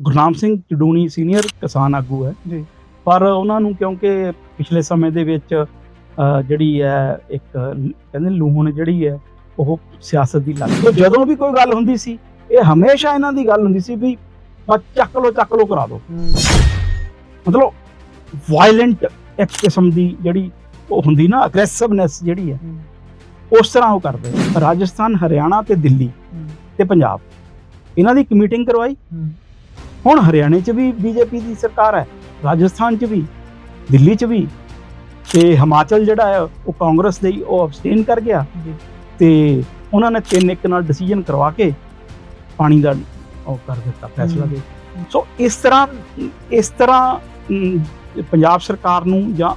Gurnam Singh ਚਡੂਣੀ senior ਕਿਸਾਨ ਆਗੂ ਹੈ। ਜੀ। ਪਰ ਉਹਨਾਂ ਨੂੰ ਕਿਉਂਕਿ ਪਿਛਲੇ ਸਮੇਂ ਦੇ ਵਿੱਚ ਜਿਹੜੀ ਹੈ ਇੱਕ ਕਹਿੰਦੇ ਲੂਹਣ ਜਿਹੜੀ ਹੈ ਉਹ ਸਿਆਸਤ ਦੀ ਲੱਗ ਜਦੋਂ ਵੀ ਕੋਈ ਗੱਲ ਹੁੰਦੀ ਸੀ ਇਹ ਹਮੇਸ਼ਾ ਇਹਨਾਂ ਦੀ ਗੱਲ ਹੁੰਦੀ ਸੀ ਵੀ ਬਸ ਚੱਕ ਲੋ ਚੱਕ ਲੋ ਕਰਾ ਦਿਓ। ਮਤਲਬ ਵਾਇਲੈਂਟ ਇੱਕ ਕਿਸਮ ਦੀ ਜਿਹੜੀ ਉਹ ਹੁੰਦੀ ਨਾ ਅਗਰੈਸਿਵਨੈਸ ਜਿਹੜੀ ਹੈ ਉਸ ਤਰ੍ਹਾਂ ਉਹ ਕਰਦੇ। ਰਾਜਸਥਾਨ ਹਰਿਆਣਾ ਤੇ ਦਿੱਲੀ ਤੇ ਪੰਜਾਬ। ਇਹਨਾਂ ਦੀ ਇੱਕ ਮੀਟਿੰਗ ਕਰਵਾਈ। ਹੁਣ ਹਰਿਆਣੇ 'ਚ ਵੀ ਬੀਜੇਪੀ ਦੀ ਸਰਕਾਰ ਹੈ ਰਾਜਸਥਾਨ 'ਚ ਵੀ ਦਿੱਲੀ 'ਚ ਵੀ ਤੇ ਹਿਮਾਚਲ ਜਿਹੜਾ ਹੈ ਉਹ ਕਾਂਗਰਸ ਦੇ ਉਹ ਅਬਸਟੇਨ ਕਰ ਗਿਆ। ਤੇ ਉਹਨਾਂ ਨੇ ਤਿੰਨ ਇੱਕ ਨਾਲ ਡਿਸੀਜਨ ਕਰਵਾ ਕੇ ਪਾਣੀ ਦਾ ਉਹ ਕਰ ਦਿੱਤਾ ਫੈਸਲਾ ਦੇ। ਸੋ ਇਸ ਤਰ੍ਹਾਂ ਇਸ ਤਰ੍ਹਾਂ ਪੰਜਾਬ ਸਰਕਾਰ ਨੂੰ ਜਾਂ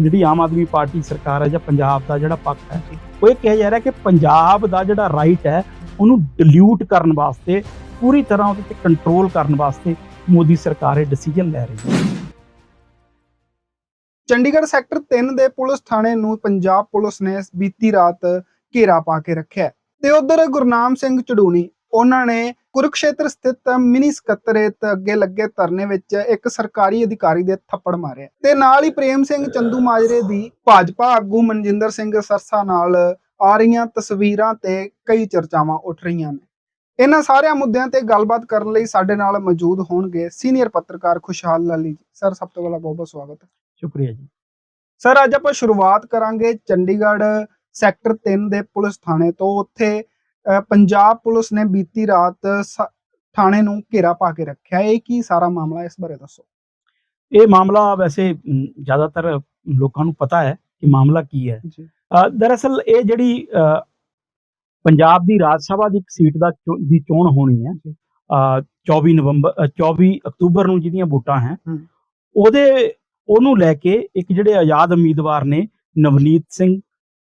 ਜਿਹੜੀ ਆਮ ਆਦਮੀ ਪਾਰਟੀ ਸਰਕਾਰ ਹੈ ਜਾਂ ਪੰਜਾਬ ਦਾ ਜਿਹੜਾ ਪੱਖ ਹੈ ਉਹ ਇਹ ਕਿਹਾ ਜਾ ਰਿਹਾ ਕਿ ਪੰਜਾਬ ਦਾ ਜਿਹੜਾ ਰਾਈਟ ਹੈ ਉਹਨੂੰ ਡਿਲੂਟ ਕਰਨ ਵਾਸਤੇ, ਪੂਰੀ ਤਰ੍ਹਾਂ ਉਹਦੇ ਤੇ ਕੰਟਰੋਲ ਕਰਨ ਵਾਸਤੇ ਮੋਦੀ ਸਰਕਾਰ ਇਹ ਡਿਸੀਜਨ ਲੈ ਰਹੀ ਹੈ। ਚੰਡੀਗੜ੍ਹ ਸੈਕਟਰ 3 ਦੇ ਪੁਲਿਸ ਥਾਣੇ ਨੂੰ ਪੰਜਾਬ ਪੁਲਿਸ ਨੇ ਬੀਤੀ ਰਾਤ ਘੇਰਾ ਪਾ ਕੇ ਰੱਖਿਆ ਤੇ ਉਧਰ ਗੁਰਨਾਮ ਸਿੰਘ ਚੜੂਣੀ, ਉਹਨਾਂ ਨੇ ਕੁਰਕਸ਼ੇਤਰ ਸਥਿਤ ਮਿਨੀ ਸਕੱਤਰੇਤ ਅੱਗੇ ਲੱਗੇ ਧਰਨੇ ਵਿੱਚ ਇੱਕ ਸਰਕਾਰੀ ਅਧਿਕਾਰੀ ਦੇ ਥੱਪੜ ਮਾਰਿਆ ਤੇ ਨਾਲ ਹੀ ਪ੍ਰੇਮ ਸਿੰਘ ਚੰਦੂ ਮਾਜਰੇ ਦੀ ਭਾਜਪਾ ਆਗੂ ਮਨਜਿੰਦਰ ਸਿੰਘ ਸਰਸਾ ਨਾਲ ਆ ਰਹੀਆਂ ਤਸਵੀਰਾਂ ਤੇ ਕਈ ਚਰਚਾਵਾਂ ਉੱਠ ਰਹੀਆਂ ਨੇ। ਇਹਨਾਂ ਸਾਰਿਆਂ ਮੁੱਦਿਆਂ ਤੇ ਗੱਲਬਾਤ ਕਰਨ ਲਈ ਸਾਡੇ ਨਾਲ ਮੌਜੂਦ ਹੋਣਗੇ ਸੀਨੀਅਰ ਪੱਤਰਕਾਰ ਖੁਸ਼ਹਾਲ ਲਾਲੀ ਜੀ। ਸਰ ਸਭ ਤੋਂ ਪਹਿਲਾਂ ਬਹੁਤ ਬਹੁਤ ਸਵਾਗਤ ਹੈ। ਸ਼ੁਕਰੀਆ ਜੀ। ਸਰ ਅੱਜ ਆਪਾਂ ਸ਼ੁਰੂਆਤ ਕਰਾਂਗੇ ਚੰਡੀਗੜ੍ਹ ਸੈਕਟਰ 3 ਦੇ ਪੁਲਿਸ ਥਾਣੇ ਤੋਂ। ਉੱਥੇ ਪੰਜਾਬ ਪੁਲਿਸ ਨੇ ਬੀਤੀ ਰਾਤ ਥਾਣੇ ਨੂੰ ਘੇਰਾ ਪਾ ਕੇ ਰੱਖਿਆ। ਇਹ ਕੀ ਸਾਰਾ ਮਾਮਲਾ? ਇਸ ਬਾਰੇ ਦੱਸੋ। ਇਹ ਮਾਮਲਾ ਵੈਸੇ ਜ਼ਿਆਦਾਤਰ ਲੋਕਾਂ ਨੂੰ ਪਤਾ ਹੈ ਕਿ ਮਾਮਲਾ ਕੀ ਹੈ। ਦਰਅਸਲ ਇਹ ਜਿਹੜੀ ਪੰਜਾਬ ਦੀ ਰਾਜ ਸਭਾ ਦੀ ਇੱਕ ਸੀਟ ਦਾ ਦੀ ਚੋਣ ਹੋਣੀ ਹੈ ਜੀ। ਅ, 24 ਨਵੰਬਰ ਅ, 24 ਅਕਤੂਬਰ ਨੂੰ ਜਿਹਦੀਆਂ ਵੋਟਾਂ ਹੈ। ਉਹਦੇ ਉਹਨੂੰ ਲੈ ਕੇ ਇੱਕ ਜਿਹੜੇ ਆਜ਼ਾਦ ਉਮੀਦਵਾਰ ਨੇ ਨਵਨੀਤ ਸਿੰਘ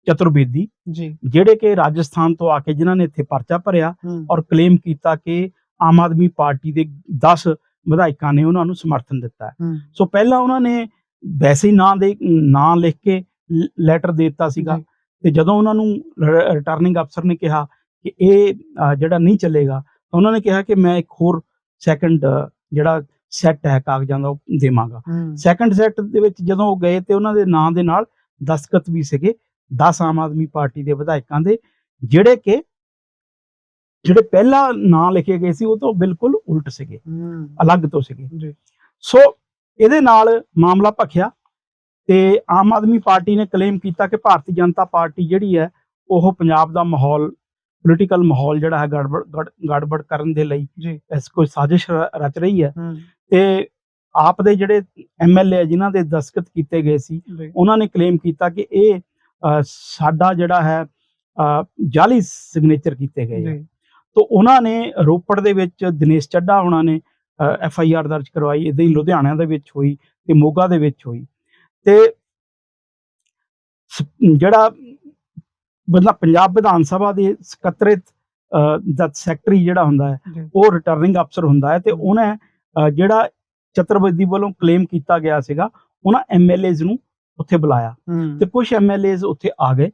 ਚਤੁਰਵੇਦੀ ਜੀ ਜਿਹੜੇ ਕਿ ਰਾਜਸਥਾਨ ਤੋਂ ਆ ਕੇ ਜਿਨ੍ਹਾਂ ਨੇ ਇੱਥੇ ਪਰਚਾ ਭਰਿਆ ਔਰ ਕਲੇਮ ਕੀਤਾ ਕਿ ਆਮ ਆਦਮੀ ਪਾਰਟੀ ਦੇ 10 ਵਿਧਾਇਕਾਂ ਨੇ ਉਹਨਾਂ ਨੂੰ ਸਮਰਥਨ ਦਿੱਤਾ ਸੋ ਪਹਿਲਾਂ ਉਹਨਾਂ ਨੇ ਵੈਸੇ ਹੀ ਨਾਂ ਦੇ ਨਾਂ ਲਿਖ ਕੇ ਲੈਟਰ ਦੇ ਦਿੱਤਾ ਸੀਗਾ। ਤੇ ਜਦੋਂ ਉਹਨਾਂ ਨੂੰ ਰਿਟਰਨਿੰਗ ਅਫਸਰ ਨੇ ਕਿਹਾ ਕਿ ਇਹ ਜਿਹੜਾ ਨਹੀਂ ਚੱਲੇਗਾ ਤਾਂ ਉਹਨਾਂ ਨੇ ਕਿਹਾ ਕਿ ਮੈਂ ਇੱਕ ਹੋਰ ਸੈਕੰਡ ਜਿਹੜਾ ਸੈੱਟ ਹੈ ਕਾਗਜ਼ਾਂ ਦਾ ਦੇਵਾਂਗਾ। ਸੈਕੰਡ ਸੈੱਟ ਦੇ ਵਿੱਚ ਜਦੋਂ ਉਹ ਗਏ ਤੇ ਉਹਨਾਂ ਦੇ ਨਾਂ ਦੇ ਨਾਲ ਦਸਤਖਤ ਵੀ ਸੀਗੇ 10 ਆਮ ਆਦਮੀ ਪਾਰਟੀ ਦੇ ਵਿਧਾਇਕਾਂ ਦੇ ਜਿਹੜੇ ਕਿ ਜਿਹੜੇ ਪਹਿਲਾਂ ਨਾਂ ਲਿਖੇ ਗਏ ਸੀ ਉਹ ਤੋਂ ਬਿਲਕੁਲ ਉਲਟ ਸੀਗੇ। ਅਲੱਗ ਤੋਂ ਸੀਗੇ। ਜੀ। ਸੋ ਇਹਦੇ ਨਾਲ ਮਾਮਲਾ ਭਖਿਆ। ਤੇ ਆਮ ਆਦਮੀ ਪਾਰਟੀ ਨੇ ਕਲੇਮ ਕੀਤਾ ਕਿ ਭਾਰਤੀ ਜਨਤਾ ਪਾਰਟੀ ਜਿਹੜੀ ਹੈ ਉਹ ਪੰਜਾਬ ਦਾ ਮਾਹੌਲ ਪੋਲੀਟੀਕਲ ਮਾਹੌਲ ਜਿਹੜਾ ਹੈ ਗੜਬੜ ਗੜ- ਗੜਬੜ ਕਰਨ ਦੇ ਲਈ ਇਸ ਕੋਈ ਸਾਜ਼ਿਸ਼ ਰਚ ਰਹੀ ਹੈ। ਹੂੰ। ਤੇ ਆਪ ਦੇ ਜਿਹੜੇ ਐਮਐਲਏ ਜਿਨ੍ਹਾਂ ਦੇ ਦਸਤਖਤ ਕੀਤੇ ਗਏ ਸੀ ਉਹਨਾਂ ਨੇ ਕਲੇਮ ਕੀਤਾ ਕਿ ਇਹ ਸਾਡਾ ਜਿਹੜਾ ਹੈ ਜਾਲੀ ਸਿਗਨੇਚਰ ਕੀਤੇ ਗਏ। ਜੀ। ਤੋ ਉਹਨਾਂ ਨੇ ਰੋਪੜ ਦੇ ਵਿੱਚ ਦਿਨੇਸ਼ ਚੱਡਾ ਉਹਨਾਂ ਨੇ ਐਫ ਆਈ ਆਰ ਦਰਜ ਕਰਵਾਈ ਇਦਾਂ ਹੀ ਲੁਧਿਆਣਾ ਦੇ ਵਿੱਚ ਹੋਈ ਤੇ ਮੋਗਾ ਦੇ ਵਿੱਚ ਹੋਈ। ਤੇ ਜਿਹੜਾ ਬੰਦਾ ਪੰਜਾਬ ਵਿਧਾਨ ਸਭਾ ਦੇ ਸਕੱਤਰੇਤ ਦਾ ਸੈਕਟਰੀ ਜਿਹੜਾ ਹੁੰਦਾ ਹੈ ਉਹ ਰਿਟਰਨਿੰਗ ਅਫਸਰ ਹੁੰਦਾ ਹੈ ਤੇ ਉਹਨੇ ਜਿਹੜਾ ਚਤੁਰਬੇਦੀ ਵੱਲੋਂ ਕਲੇਮ ਕੀਤਾ ਗਿਆ ਸੀਗਾ ਉਹਨਾਂ ਐਮਐਲਏਜ਼ ਨੂੰ ਉੱਥੇ ਬੁਲਾਇਆ। ਤੇ ਕੁਝ ਐਮਐਲਏਜ਼ ਉੱਥੇ ਆ ਗਏ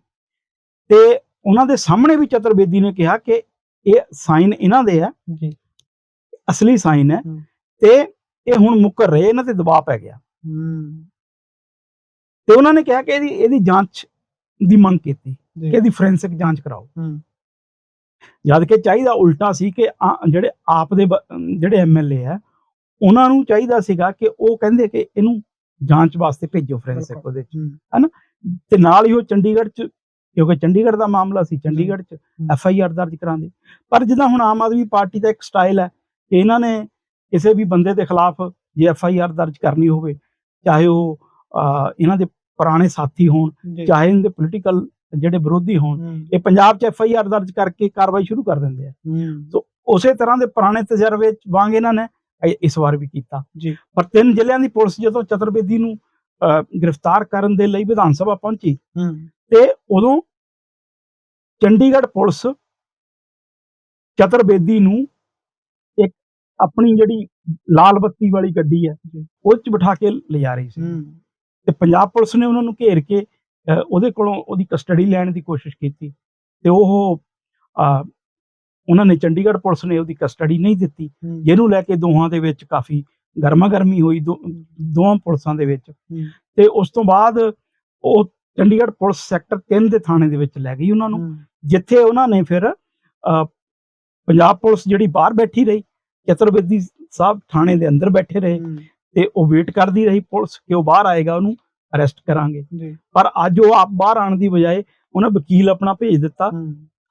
ਤੇ ਉਹਨਾਂ ਦੇ ਸਾਹਮਣੇ ਵੀ ਚਤੁਰਬੇਦੀ ਨੇ ਕਿਹਾ ਕਿ ਇਹ ਸਾਈਨ ਇਹਨਾਂ ਦੇ ਆ ਜੀ। ਅਸਲੀ ਸਾਈਨ ਹੈ। ਤੇ ਇਹ ਹੁਣ ਮੁੱਕਰ ਰਹੇ ਇਹਨਾਂ ਤੇ ਦਬਾਅ ਪੈ ਗਿਆ। ਤੇ ਉਹਨਾਂ ਨੇ ਕਿਹਾ ਕਿ ਇਹਦੀ ਇਹਦੀ ਜਾਂਚ ਦੀ ਮੰਗ ਕੀਤੀ ਕਿ ਇਹਦੀ ਫੋਰੈਂਸਿਕ ਜਾਂਚ ਕਰਾਓ। ਜਦ ਕਿ ਚਾਹੀਦਾ ਉਲਟਾ ਸੀ ਕਿ ਜਿਹੜੇ ਆਪ ਦੇ ਜਿਹੜੇ ਐਮਐਲਏ ਆ ਉਹਨਾਂ ਨੂੰ ਚਾਹੀਦਾ ਸੀਗਾ ਕਿ ਉਹ ਕਹਿੰਦੇ ਕਿ ਇਹਨੂੰ ਜਾਂਚ ਵਾਸਤੇ ਭੇਜੋ ਫੋਰੈਂਸਿਕ। ਉਹਦੇ ਚ ਹੂੰ। ਤੇ ਨਾਲ ਹੀ ਉਹ ਚੰਡੀਗੜ੍ਹ ਚ ਕਿਉਂਕਿ ਚੰਡੀਗੜ੍ਹ ਦਾ ਮਾਮਲਾ ਸੀ ਚੰਡੀਗੜ੍ਹ ਚ ਐਫ ਆਈ ਆਰ ਦਰਜ ਕਰਾਉਂਦੇ ਪਰ ਜਿੱਦਾਂ ਹੁਣ ਆਮ ਆਦਮੀ ਪਾਰਟੀ ਦਾ ਇੱਕ ਸਟਾਈਲ ਹੈ ਕਿ ਇਹਨਾਂ ਨੇ ਕਿਸੇ ਵੀ ਬੰਦੇ ਦੇ ਖਿਲਾਫ ਜੇ ਐਫ ਆਈ ਆਰ ਦਰਜ ਕਰਨੀ ਹੋਵੇ ਚਾਹੇ ਉਹ ਇਹਨਾਂ ਦੇ ਪੁਰਾਣੇ ਸਾਥੀ ਹੋਣ ਚਾਹੇ ਇਹਨਾਂ ਦੇ ਪੋਲੀਟੀਕਲ ਜਿਹੜੇ ਵਿਰੋਧੀ ਹੋਣ ਇਹ ਪੰਜਾਬ 'ਚ ਐਫ ਆਈ ਆਰ ਦਰਜ ਕਰਕੇ ਕਾਰਵਾਈ ਸ਼ੁਰੂ ਕਰ ਦਿੰਦੇ ਆ। ਹੂੰ। ਉਸੇ ਤਰ੍ਹਾਂ ਦੇ ਪੁਰਾਣੇ ਤਜਰਬੇ ਚ ਵਾਂਗ ਇਹਨਾਂ ਨੇ ਇਸ ਵਾਰ ਵੀ ਕੀਤਾ। ਜੀ। ਪਰ ਤਿੰਨ ਜ਼ਿਲ੍ਹਿਆਂ ਦੀ ਪੁਲਿਸ ਜਦੋਂ ਚਤੁਰਬੇਦੀ ਨੂੰ ਗ੍ਰਿਫਤਾਰ ਕਰਨ ਦੇ ਲਈ ਵਿਧਾਨ ਸਭਾ ਪਹੁੰਚੀ ਤੇ ਉਦੋਂ ਚੰਡੀਗੜ੍ਹ ਪੁਲਿਸ ਚਤੁਰਬੇਦੀ ਨੂੰ ਇੱਕ ਆਪਣੀ ਜਿਹੜੀ ਲਾਲ ਬੱਤੀ ਵਾਲੀ ਗੱਡੀ ਹੈ। ਉਹ 'ਚ ਬਿਠਾ ਕੇ ਲਿਜਾ ਰਹੀ ਸੀ। ਤੇ ਪੰਜਾਬ ਪੁਲਿਸ ਨੇ ਉਹਨਾਂ ਨੂੰ ਘੇਰ ਕੇ ਉਹਦੇ ਕੋਲੋਂ ਉਹਦੀ ਕਸਟਡੀ ਲੈਣ ਦੀ ਕੋਸ਼ਿਸ਼ ਕੀਤੀ ਤੇ ਉਹ ਉਹਨਾਂ ਨੇ ਚੰਡੀਗੜ੍ਹ ਪੁਲਿਸ ਨੇ ਉਹਦੀ ਕਸਟਡੀ ਨਹੀਂ ਦਿੱਤੀ। ਜਿਹਨੂੰ ਲੈ ਕੇ ਦੋਹਾਂ ਦੇ ਵਿੱਚ ਕਾਫੀ ਗਰਮਾ ਗਰਮੀ ਹੋਈ ਦੋ- ਦੋਵਾਂ ਪੁਲਿਸਾਂ ਦੇ ਵਿੱਚ। ਤੇ ਉਸ ਤੋਂ ਬਾਅਦ ਉਹ ਚੰਡੀਗੜ੍ਹ ਪੁਲਿਸ ਸੈਕਟਰ 3 ਦੇ ਥਾਣੇ ਦੇ ਵਿੱਚ ਲੈ ਗਈ ਉਹਨਾਂ ਨੂੰ ਜਿੱਥੇ ਉਹਨਾਂ ਨੇ ਫਿਰ ਪੰਜਾਬ ਪੁਲਿਸ ਜਿਹੜੀ ਬਾਹਰ ਬੈਠੀ ਰਹੀ ਚਤੁਰਵੇਦੀ ਸਾਹਿਬ ਥਾਣੇ ਦੇ ਅੰਦਰ ਬੈਠੇ ਰਹੇ। ਤੇ ਉਹ ਵੇਟ ਕਰਦੀ ਰਹੀ ਪੁਲਿਸ ਕਿ ਉਹ ਬਾਹਰ ਆਏਗਾ ਉਹਨੂੰ ਅਰੈਸਟ ਕਰਾਂਗੇ। ਜੀ। ਪਰ ਅੱਜ ਉਹ ਆਪ ਬਾਹਰ ਆਉਣ ਦੀ ਬਜਾਏ ਉਹਨਾਂ ਵਕੀਲ ਆਪਣਾ ਭੇਜ ਦਿੱਤਾ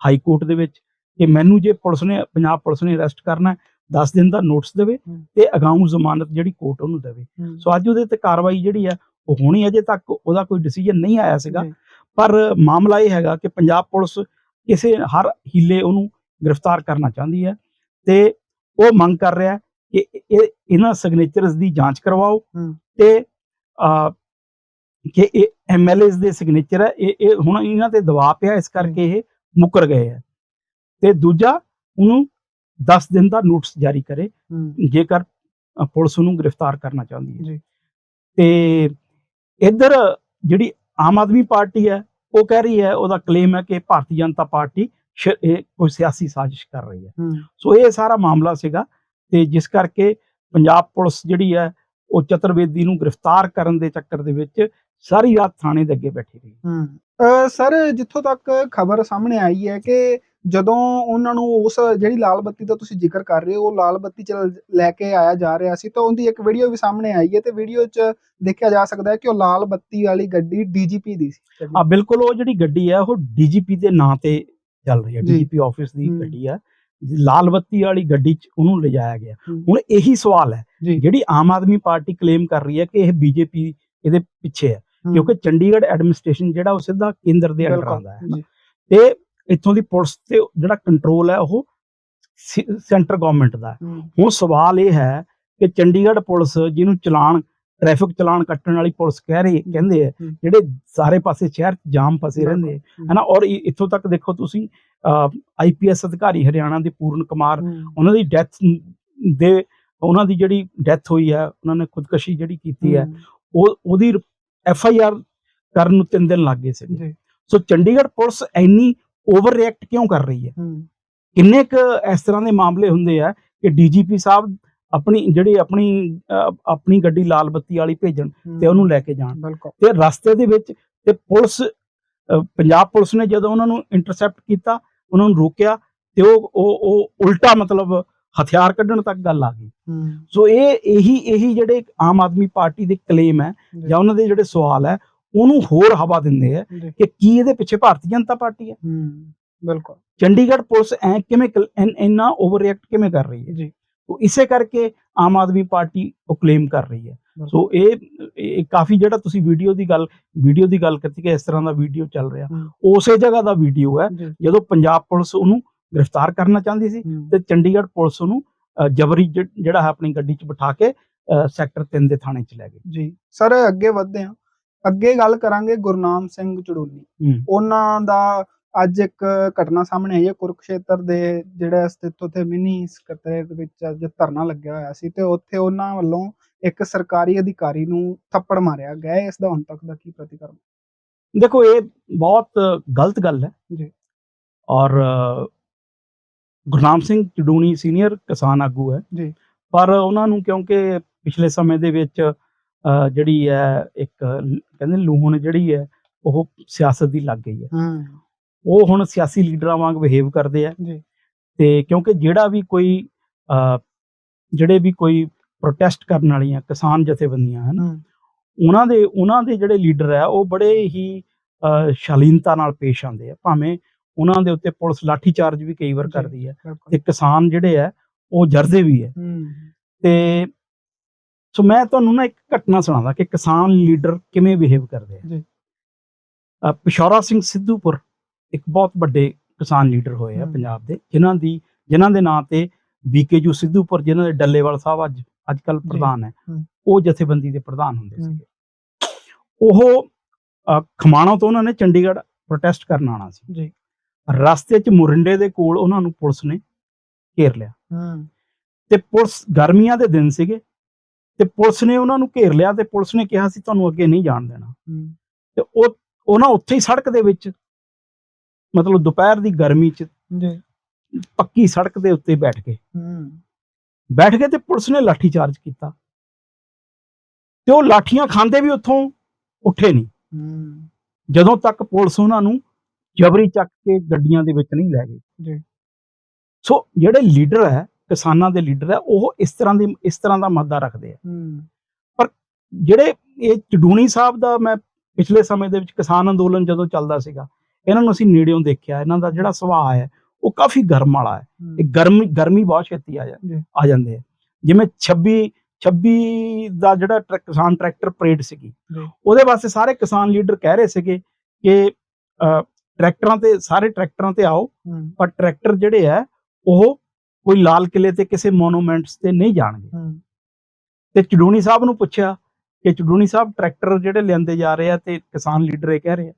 ਹਾਈ ਕੋਰਟ ਦੇ ਵਿੱਚ ਕਿ ਮੈਨੂੰ ਜੇ ਪੁਲਿਸ ਨੇ ਪੰਜਾਬ ਪੁਲਿਸ ਨੇ ਅਰੈਸਟ ਕਰਨਾ ਹੈ 10 ਦਿਨ ਦਾ ਨੋਟਿਸ ਦੇਵੇ। ਤੇ ਅਗਾਊਂ ਜ਼ਮਾਨਤ ਜਿਹੜੀ ਕੋਰਟ ਉਹਨੂੰ ਦੇਵੇ। ਸੋ ਅੱਜ ਉਹਦੇ ਤੇ ਕਾਰਵਾਈ ਜਿਹੜੀ ਹੈ ਉਹ ਹੋਣੀ ਅਜੇ ਤੱਕ ਉਹਦਾ ਕੋਈ ਡਿਸੀਜਨ ਨਹੀਂ ਆਇਆ ਸੀਗਾ। ਪਰ ਮਾਮਲਾ ਇਹ ਹੈਗਾ ਕਿ ਪੰਜਾਬ ਪੁਲਿਸ ਕਿਸੇ ਹਰ ਹੀਲੇ ਉਹਨੂੰ ਗ੍ਰਿਫਤਾਰ ਕਰਨਾ ਚਾਹੁੰਦੀ ਹੈ ਤੇ ਉਹ ਮੰਗ ਕਰ ਰਿਹਾ ਕਿ ਇਹ ਇਹਨਾਂ ਸਿਗਨੇਚਰਸ ਦੀ ਜਾਂਚ ਕਰਵਾਓ। ਤੇ ਅ, ਕਿ ਇਹ ਐਮਐਲਏਸ ਦੇ ਸਿਗਨੇਚਰ ਹੈ ਇਹ ਇਹ ਹੁਣ ਇਹਨਾਂ ਤੇ ਦਬਾਅ ਪਿਆ ਇਸ ਕਰਕੇ ਇਹ ਮੁੱਕਰ ਗਏ ਹੈ ਤੇ ਦੂਜਾ ਉਹਨੂੰ 10 ਦਿਨ ਦਾ ਨੋਟਿਸ ਜਾਰੀ ਕਰੇ ਜੇਕਰ ਪੁਲਿਸ ਨੂੰ ਗ੍ਰਿਫਤਾਰ ਕਰਨਾ ਚਾਹੁੰਦੀ ਹੈ। ਜੀ। ਤੇ ਇੱਧਰ ਜਿਹੜੀ ਆਮ ਆਦਮੀ ਪਾਰਟੀ ਹੈ ਉਹ ਕਹਿ ਰਹੀ ਹੈ ਉਹਦਾ ਕਲੇਮ ਹੈ ਕਿ ਭਾਰਤੀ ਜਨਤਾ ਪਾਰਟੀ ਕੋਈ ਸਿਆਸੀ ਸਾਜ਼ਿਸ਼ ਕਰ ਰਹੀ ਹੂੰ, ਸੋ ਇਹ ਸਾਰਾ ਮਾਮਲਾ ਸੀਗਾ। ਤੇ ਜਿਸ ਕਰਕੇ ਪੰਜਾਬ ਪੁਲਿਸ ਜਿਹੜੀ ਹੈ ਉਹ ਚਤੁਰਵੇਦੀ ਨੂੰ ਗ੍ਰਿਫਤਾਰ ਕਰਨ ਦੇ ਚੱਕਰ ਦੇ ਵਿੱਚ ਸਾਰੀ ਰਾਤ ਥਾਣੇ ਦੇ ਅੱਗੇ ਬੈਠੀ ਰਹੀ ਹੂੰ ਸਰ ਜਿੱਥੋਂ ਤੱਕ ਖਬਰ ਸਾਹਮਣੇ ਆਈ ਹੈ ਕਿ ਜਦੋਂ ਉਹਨਾਂ ਨੂੰ ਉਸ ਜਿਹੜੀ ਲਾਲ ਬੱਤੀ ਦਾ ਤੁਸੀਂ ਜ਼ਿਕਰ ਕਰ ਰਹੇ ਹੋ ਉਹ ਲਾਲ ਬੱਤੀ ਚ ਲੈ ਕੇ ਆਇਆ ਜਾ ਰਿਹਾ ਸੀ ਤਾਂ ਉਹਦੀ ਇੱਕ ਵੀਡੀਓ ਵੀ ਸਾਹਮਣੇ ਆਈ ਹੈ ਤੇ ਵੀਡੀਓ 'ਚ ਦੇਖਿਆ ਜਾ ਸਕਦਾ ਹੈ ਕਿ ਉਹ ਲਾਲ ਬੱਤੀ ਵਾਲੀ ਗੱਡੀ ਡੀਜੀਪੀ ਦੀ ਸੀ ਆ ਬਿਲਕੁਲ ਉਹ ਜਿਹੜੀ ਗੱਡੀ ਹੈ ਉਹ ਡੀਜੀਪੀ ਦੇ ਨਾਂ ਤੇ ਚੱਲ ਰਹੀ ਹੈ। ਡੀਜੀਪੀ ਆਫਿਸ ਦੀ। ਗੱਡੀ ਹੈ ਲਾਲ ਬੱਤੀ ਵਾਲੀ ਗੱਡੀ 'ਚ ਉਹਨੂੰ ਲਿਜਾਇਆ ਗਿਆ। ਹੁਣ ਇਹੀ ਸਵਾਲ ਹੈ ਜਿਹੜੀ ਆਮ ਆਦਮੀ ਪਾਰਟੀ ਕਲੇਮ ਕਰ ਰਹੀ ਹੈ ਕਿ ਇਹ ਬੀਜੇਪੀ ਇਹਦੇ ਪਿੱਛੇ ਹੈ ਕਿਉਂਕਿ ਚੰਡੀਗੜ੍ਹ ਐਡਮਿਨਿਸਟ੍ਰੇਸ਼ਨ ਜਿਹੜਾ ਉਹ ਸਿੱਧਾ ਕੇਂਦਰ ਦੇ ਅੰਡਰ ਆਉਂਦਾ ਹੈ। ਤੇ ਇੱਥੋਂ ਦੀ ਪੁਲਿਸ ਤੇ ਜਿਹੜਾ ਕੰਟਰੋਲ ਹੈ ਉਹ ਸੈਂਟਰ ਗਵਰਨਮੈਂਟ ਦਾ ਹੁਣ ਸਵਾਲ ਇਹ ਹੈ ਕਿ ਚੰਡੀਗੜ੍ਹ ਪੁਲਿਸ ਜਿਹਨੂੰ ਚਲਾਨ ਟ੍ਰੈਫਿਕ ਚਲਾਨ ਕੱਟਣ ਵਾਲੀ ਪੁਲਿਸ ਕਹਿ ਰਹੀ ਕਹਿੰਦੇ ਆ। ਜਿਹੜੇ ਸਾਰੇ ਪਾਸੇ ਸ਼ਹਿਰ 'ਚ ਜਾਮ ਫਸੇ ਰਹਿੰਦੇ ਹੂੰ। ਹਨਾ ਔਰ ਇੱਥੋਂ ਤੱਕ ਦੇਖੋ ਤੁਸੀਂ ਆਈਪੀਐਸ ਅਧਿਕਾਰੀ ਹਰਿਆਣਾ ਦੇ ਪੂਰਨ ਕੁਮਾਰ ਉਹਨਾਂ ਦੀ ਡੈਥ ਦੇ ਉਹਨਾਂ ਦੀ ਜਿਹੜੀ ਡੈਥ ਹੋਈ ਹੈ ਉਹਨਾਂ ਨੇ ਖੁਦਕੁਸ਼ੀ ਜਿਹੜੀ ਕੀਤੀ ਹੈ ਉਹ ਉਹਦੀ ਐਫ ਆਈ ਆਰ ਕਰਨ ਨੂੰ ਤਿੰਨ ਦਿਨ ਲੱਗ ਗਏ ਸੀ ਸੋ ਚੰਡੀਗੜ੍ਹ ਪੁਲਿਸ ਇੰਨੀ ਓਵਰ ਰਿਐਕਟ ਕਿਉਂ ਕਰ ਰਹੀ ਹੈ? ਹੂੰ, ਕਿੰਨੇ ਕੁ ਇਸ ਤਰ੍ਹਾਂ ਦੇ ਮਾਮਲੇ ਹੁੰਦੇ ਆ ਕਿ ਡੀਜੀਪੀ ਸਾਹਿਬ ਆਪਣੀ ਜਿਹੜੀ ਆਪਣੀ ਆਪਣੀ ਗੱਡੀ ਲਾਲ ਬੱਤੀ ਵਾਲੀ ਭੇਜਣ ਹੂੰ, ਤੇ ਉਹਨੂੰ ਲੈ ਕੇ ਜਾਣ। ਤੇ ਰਸਤੇ ਦੇ ਵਿੱਚ ਤੇ ਪੁਲਿਸ ਪੰਜਾਬ ਪੁਲਿਸ ਨੇ ਜਦੋਂ ਉਹਨਾਂ ਨੂੰ ਇੰਟਰਸੈਪਟ ਕੀਤਾ ਉਹਨਾਂ ਨੂੰ ਰੋਕਿਆ ਤੇ ਉਹ ਉਹ ਉਹ ਉਲਟਾ ਮਤਲਬ ਹਥਿਆਰ ਕੱਢਣ ਤੱਕ ਗੱਲ ਆ ਗਈ। ਹੂੰ, ਸੋ ਇਹ ਇਹੀ ਇਹੀ ਜਿਹੜੇ ਆਮ ਆਦਮੀ ਪਾਰਟੀ ਦੇ ਕਲੇਮ ਹੈ ਜੀ, ਉਹਨਾਂ ਦੇ ਜਿਹੜੇ ਸਵਾਲ ਹੈ ਉਹਨੂੰ ਹੋਰ ਹਵਾ ਦਿੰਦੇ ਆ ਜੀ, ਕਿ ਕੀ ਇਹਦੇ ਪਿੱਛੇ ਭਾਰਤੀ ਜਨਤਾ ਪਾਰਟੀ ਹੈ। ਹੂੰ, ਬਿਲਕੁਲ। ਚੰਡੀਗੜ੍ਹ ਪੁਲਿਸ ਐ ਕਿਵੇਂ ਇੰਨਾ ਓਵਰ ਰਿਐਕਟ ਕਿਵੇਂ ਕਰ ਰਹੀ ਹੈ? ਜੀ। ਤੋ ਇਸੇ ਕਰਕੇ ਆਮ ਆਦਮੀ ਪਾਰਟੀ ਉਹ ਕਲੇਮ ਕਰ ਰਹੀ ਹੈ। ਸੋ ਇਹ ਕਾਫੀ ਜਿਹੜਾ ਤੁਸੀਂ ਵੀਡੀਓ ਦੀ ਗੱਲ ਵੀਡੀਓ ਦੀ ਗੱਲ ਕੀਤੀ ਕਿ ਇਸ ਤਰ੍ਹਾਂ ਦਾ ਵੀਡੀਓ ਚੱਲ ਰਿਹਾ। ਉਸੇ ਜਗ੍ਹਾ ਦਾ ਵੀਡੀਓ ਹੈ ਜਦੋਂ ਪੰਜਾਬ ਪੁਲਿਸ ਉਹਨੂੰ ਗ੍ਰਿਫਤਾਰ ਕਰਨਾ ਚਾਹੁੰਦੀ ਸੀ ਤੇ ਚੰਡੀਗੜ੍ਹ ਪੁਲਿਸ ਉਹਨੂੰ ਜਬਰੀ ਜਿਹੜਾ ਹੈ ਆਪਣੀ ਗੱਡੀ 'ਚ ਬਿਠਾ ਕੇ ਸੈਕਟਰ 3 ਦੇ ਥਾਣੇ 'ਚ ਲੈ ਗਏ। ਜੀ। ਸਰ ਅੱਗੇ ਵਧਦੇ ਹਾਂ। ਅੱਗੇ ਗੱਲ ਕਰਾਂਗੇ ਗੁਰਨਾਮ ਸਿੰਘ ਚੜੂਨੀ। ਉਹਨਾਂ ਦਾ ਅੱਜ ਇੱਕ ਘਟਨਾ ਸਾਹਮਣੇ ਆਈ ਹੈ ਕੁਰੂਕਸ਼ੇਤਰ ਦੇ ਜਿਹੜਾ ਸਥਿਤ ਉੱਥੇ ਮਿਨੀ ਸਕੱਤਰੇਤ ਵਿੱਚ ਅੱਜ ਧਰਨਾ ਲੱਗਿਆ ਹੋਇਆ ਸੀ ਤੇ ਉੱਥੇ ਉਹਨਾਂ ਵੱਲੋਂ ਇੱਕ ਸਰਕਾਰੀ ਅਧਿਕਾਰੀ ਨੂੰ ਥੱਪੜ ਮਾਰਿਆ ਗਿਆ। ਇਸ ਦਾ ਹੁਣ ਤੱਕ ਦਾ ਕੀ ਪ੍ਰਤੀਕਰਮ ਦੇਖੋ ਇਹ ਬਹੁਤ ਗਲਤ ਗੱਲ ਹੈ ਜੀ। ਔਰ ਗੁਰਨਾਮ ਸਿੰਘ ਚਡੂਣੀ ਸੀਨੀਅਰ ਕਿਸਾਨ ਆਗੂ ਹੈ ਜੀ। ਪਰ ਉਹਨਾਂ ਨੂੰ ਕਿਉਂਕਿ ਪਿਛਲੇ ਸਮੇਂ ਦੇ ਵਿੱਚ ਜਿਹੜੀ ਹੈ ਇੱਕ ਕਹਿੰਦੇ ਲੂਹਣ ਜਿਹੜੀ ਹੈ ਉਹ ਸਿਆਸਤ ਦੀ ਲੱਗ ਗਈ ਹੈ ਹੂੰ ਉਹ ਹੁਣ ਸਿਆਸੀ ਲੀਡਰਾਂ ਵਾਂਗ ਬਿਹੇਵ ਕਰਦੇ ਆ। ਜੀ। ਤੇ ਕਿਉਂਕਿ ਜਿਹੜਾ ਵੀ ਕੋਈ ਜਿਹੜੇ ਵੀ ਕੋਈ ਪ੍ਰੋਟੈਸਟ ਕਰਨ ਵਾਲੀਆਂ ਕਿਸਾਨ ਜਥੇਬੰਦੀਆਂ ਹਨ ਉਹਨਾਂ ਦੇ ਉਹਨਾਂ ਦੇ ਜਿਹੜੇ ਲੀਡਰ ਆ ਉਹ ਬੜੇ ਹੀ ਸ਼ਾਲੀਨਤਾ ਨਾਲ ਪੇਸ਼ ਆਉਂਦੇ ਆ। ਭਾਵੇਂ ਉਹਨਾਂ ਦੇ ਉੱਤੇ ਪੁਲਿਸ ਲਾਠੀ ਚਾਰਜ ਵੀ ਕਈ ਵਾਰ। ਕਰਦੀ ਹੈ ਤੇ ਕਿਸਾਨ ਜਿਹੜੇ ਆ ਉਹ ਜਰਦੇ ਵੀ ਹੈ। ਤੇ ਸੋ ਮੈਂ ਤੁਹਾਨੂੰ ਨਾ ਇੱਕ ਘਟਨਾ ਸੁਣਾਉਂਦਾ ਕਿ ਕਿਸਾਨ ਲੀਡਰ ਕਿਵੇਂ ਬਿਹੇਵ ਕਰਦੇ ਆ। ਜੀ। ਪਿਸ਼ੌਰਾ ਸਿੰਘ ਸਿੱਧੂਪੁਰ ਇੱਕ ਬਹੁਤ ਵੱਡੇ ਕਿਸਾਨ ਲੀਡਰ ਹੋਏ ਆ। ਪੰਜਾਬ ਦੇ ਜਿਨ੍ਹਾਂ ਦੀ ਜਿਨ੍ਹਾਂ ਦੇ ਨਾਂ ਤੇ ਬੀਕੇਯੂ ਸਿੱਧੂਪੁਰ ਜਿਨ੍ਹਾਂ ਦੇ ਡੱਲੇਵਾਲ ਸਾਹਿਬ ਅੱਜ ਅੱਜ ਕੱਲ। ਪ੍ਰਧਾਨ ਹੈ। ਉਹ ਜਥੇਬੰਦੀ ਦੇ ਪ੍ਰਧਾਨ ਹੁੰਦੇ। ਸੀਗੇ ਉਹ ਖਮਾਣੋਂ ਤੋਂ ਉਹਨਾਂ ਨੇ ਚੰਡੀਗੜ੍ਹ ਪ੍ਰੋਟੈਸਟ ਕਰਨ ਆਉਣਾ ਸੀ ਜੀ ਰਸਤੇ 'ਚ ਮੁਰਿੰਡੇ ਦੇ ਕੋਲ ਉਹਨਾਂ ਨੂੰ ਪੁਲਿਸ ਨੇ ਘੇਰ ਲਿਆ ਹੂੰ ਤੇ ਪੁਲਿਸ ਗਰਮੀਆਂ ਦੇ ਦਿਨ ਸੀਗੇ ਤੇ ਪੁਲਿਸ ਨੇ ਉਹਨਾਂ ਨੂੰ ਘੇਰ ਲਿਆ ਤੇ ਪੁਲਿਸ ਨੇ ਕਿਹਾ ਸੀ ਤੁਹਾਨੂੰ ਅੱਗੇ ਨਹੀਂ ਜਾਣ ਦੇਣਾ ਤੇ ਉਹ ਉਹਨਾਂ ਉੱਥੇ ਹੀ ਸੜਕ ਦੇ ਵਿੱਚ ਮਤਲਬ ਦੁਪਹਿਰ ਦੀ ਗਰਮੀ 'ਚ ਜੀ। ਪੱਕੀ ਸੜਕ ਦੇ ਉੱਤੇ ਬੈਠ ਹੂੰ। ਬੈਠ ਗਏ ਤੇ ਪੁਲਿਸ ਨੇ ਲਾਠੀ ਚਾਰਜ ਕੀਤਾ। ਤੇ ਉਹ ਲਾਠੀਆਂ ਖਾਂਦੇ ਵੀ ਉੱਥੋਂ ਉੱਠੇ ਨਹੀਂ। ਹੂੰ। ਜਦੋਂ ਤੱਕ ਪੁਲਿਸ ਉਹਨਾਂ ਨੂੰ ਜਬਰੀ ਚੱਕ ਕੇ ਗੱਡੀਆਂ ਦੇ ਵਿੱਚ ਨਹੀਂ ਲੈ ਗਈ। ਜੀ। ਸੋ ਜਿਹੜੇ ਲੀਡਰ ਹੈ ਕਿਸਾਨਾਂ ਦੇ ਲੀਡਰ ਹੈ ਉਹ ਇਸ ਤਰ੍ਹਾਂ ਦੀ ਇਸ ਤਰ੍ਹਾਂ ਦਾ ਮੱਦਾ ਰੱਖਦੇ ਆ। ਹੂੰ। ਜਿਹੜੇ ਇਹ ਚਡੂਣੀ ਸਾਹਿਬ ਦਾ ਮੈਂ ਪਿਛਲੇ ਸਮੇਂ ਦੇ ਵਿੱਚ ਕਿਸਾਨ ਅੰਦੋਲਨ ਜਦੋਂ ਚੱਲਦਾ ਸੀਗਾ ਇਹਨਾਂ ਨੂੰ ਅਸੀਂ ਨੇੜਿਓਂ ਦੇਖਿਆ ਇਹਨਾਂ ਦਾ ਜਿਹੜਾ ਸੁਭਾਅ ਹੈ ਉਹ ਕਾਫੀ ਗਰਮ ਵਾਲਾ ਹੈ। ਇਹ ਗਰਮੀ ਗਰਮੀ ਬਹੁਤ ਛੇਤੀ ਆ। ਜਾਂਦੀ ਆ ਜਾਂਦੇ ਆ। ਜਿਵੇਂ 26 26 ਦਾ ਜਿਹੜਾ ਕਿਸਾਨ ਟਰੈਕਟਰ ਪਰੇਡ ਸੀਗੀ। ਉਹਦੇ ਵਾਸਤੇ ਸਾਰੇ ਕਿਸਾਨ ਲੀਡਰ ਕਹਿ ਰਹੇ ਸੀਗੇ ਕਿ ਟਰੈਕਟਰਾਂ ਤੇ ਸਾਰੇ ਟਰੈਕਟਰਾਂ ਤੇ ਆਓ ਪਰ ਟਰੈਕਟਰ ਜਿਹੜੇ ਆ ਉਹ ਕੋਈ ਲਾਲ ਕਿਲੇ ਤੇ ਕਿਸੇ ਮੋਨੂਮੈਂਟਸ ਤੇ ਨਹੀਂ ਜਾਣਗੇ। ਤੇ ਚਡੂਣੀ ਸਾਹਿਬ ਨੂੰ ਪੁੱਛਿਆ ਕਿ ਚਡੂਣੀ ਸਾਹਿਬ ਟਰੈਕਟਰ ਜਿਹੜੇ ਲਿਆਂਦੇ ਜਾ ਰਹੇ ਆ ਤੇ ਕਿਸਾਨ ਲੀਡਰ ਇਹ ਕਹਿ ਰਹੇ ਆ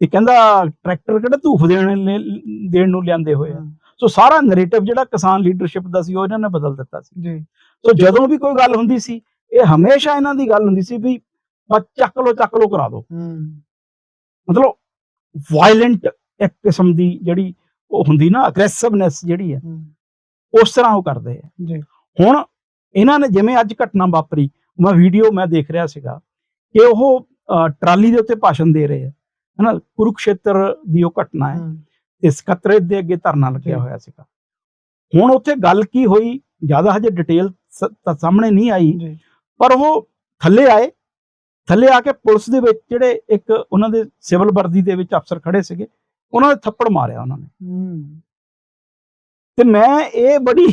ਤੇ ਕਹਿੰਦਾ ਟਰੈਕਟਰ ਕਿਹੜੇ ਧੂਫ ਦੇਣ ਦੇਣ ਨੂੰ ਲਿਆਂਦੇ ਹੋਏ ਆ। ਸੋ ਸਾਰਾ ਨੈਰੇਟਿਵ ਜਿਹੜਾ ਕਿਸਾਨ ਲੀਡਰਸ਼ਿਪ ਦਾ ਸੀ ਉਹ ਇਹਨਾਂ ਨੇ ਬਦਲ ਦਿੱਤਾ ਸੀ। ਜੀ। ਸੋ ਜਦੋਂ ਵੀ ਕੋਈ ਗੱਲ ਹੁੰਦੀ ਸੀ ਇਹ ਹਮੇਸ਼ਾ ਇਹਨਾਂ ਦੀ ਗੱਲ ਹੁੰਦੀ ਸੀ ਵੀ ਬਸ ਚੱਕ ਲੋ ਚੱਕ ਲੋ ਕਰਾ ਦਿਓ। ਹੂੰ। ਮਤਲਬ ਵਾਇਲੈਂਟ ਇੱਕ ਕਿਸਮ ਦੀ ਜਿਹੜੀ ਉਹ ਹੁੰਦੀ ਨਾ ਅਗਰੈਸਿਵਨੈਸ ਜਿਹੜੀ ਹੈ ਉਸ ਤਰ੍ਹਾਂ ਉਹ ਕਰਦੇ ਆ। ਜੀ। ਹੁਣ ਇਹਨਾਂ ਨੇ ਜਿਵੇਂ ਅੱਜ ਘਟਨਾ ਵਾਪਰੀ ਮੈਂ ਵੀਡੀਓ ਮੈਂ ਦੇਖ ਰਿਹਾ ਸੀਗਾ ਕਿ ਉਹ ਟਰਾਲੀ ਦੇ ਉੱਤੇ ਭਾਸ਼ਣ ਦੇ ਰਹੇ ਆ। ਹਨਾ ਕੁਰੂਕਸ਼ੇਤਰ ਦੀ ਉਹ ਘਟਨਾ ਹੈ। ਤੇ ਸਕੱਤਰੇਤ ਦੇ ਅੱਗੇ ਧਰਨਾ ਲੱਗਿਆ। ਹੋਇਆ ਸੀਗਾ। ਹੁਣ ਉੱਥੇ ਗੱਲ ਕੀ ਹੋਈ ਜ਼ਿਆਦਾ ਹਜੇ ਡਿਟੇਲ ਤਾਂ ਸਾਹਮਣੇ ਨਹੀਂ ਆਈ। ਪਰ ਉਹ ਥੱਲੇ ਆਏ। ਥੱਲੇ ਆ ਕੇ ਪੁਲਿਸ ਦੇ ਵਿੱਚ ਜਿਹੜੇ ਇੱਕ ਉਹਨਾਂ ਦੇ ਸਿਵਲ ਵਰਦੀ ਦੇ ਵਿੱਚ ਅਫਸਰ ਖੜੇ ਸੀਗੇ ਉਹਨਾਂ ਨੇ ਥੱਪੜ ਮਾਰਿਆ ਉਹਨਾਂ ਨੇ। ਤੇ ਮੈਂ ਇਹ ਬੜੀ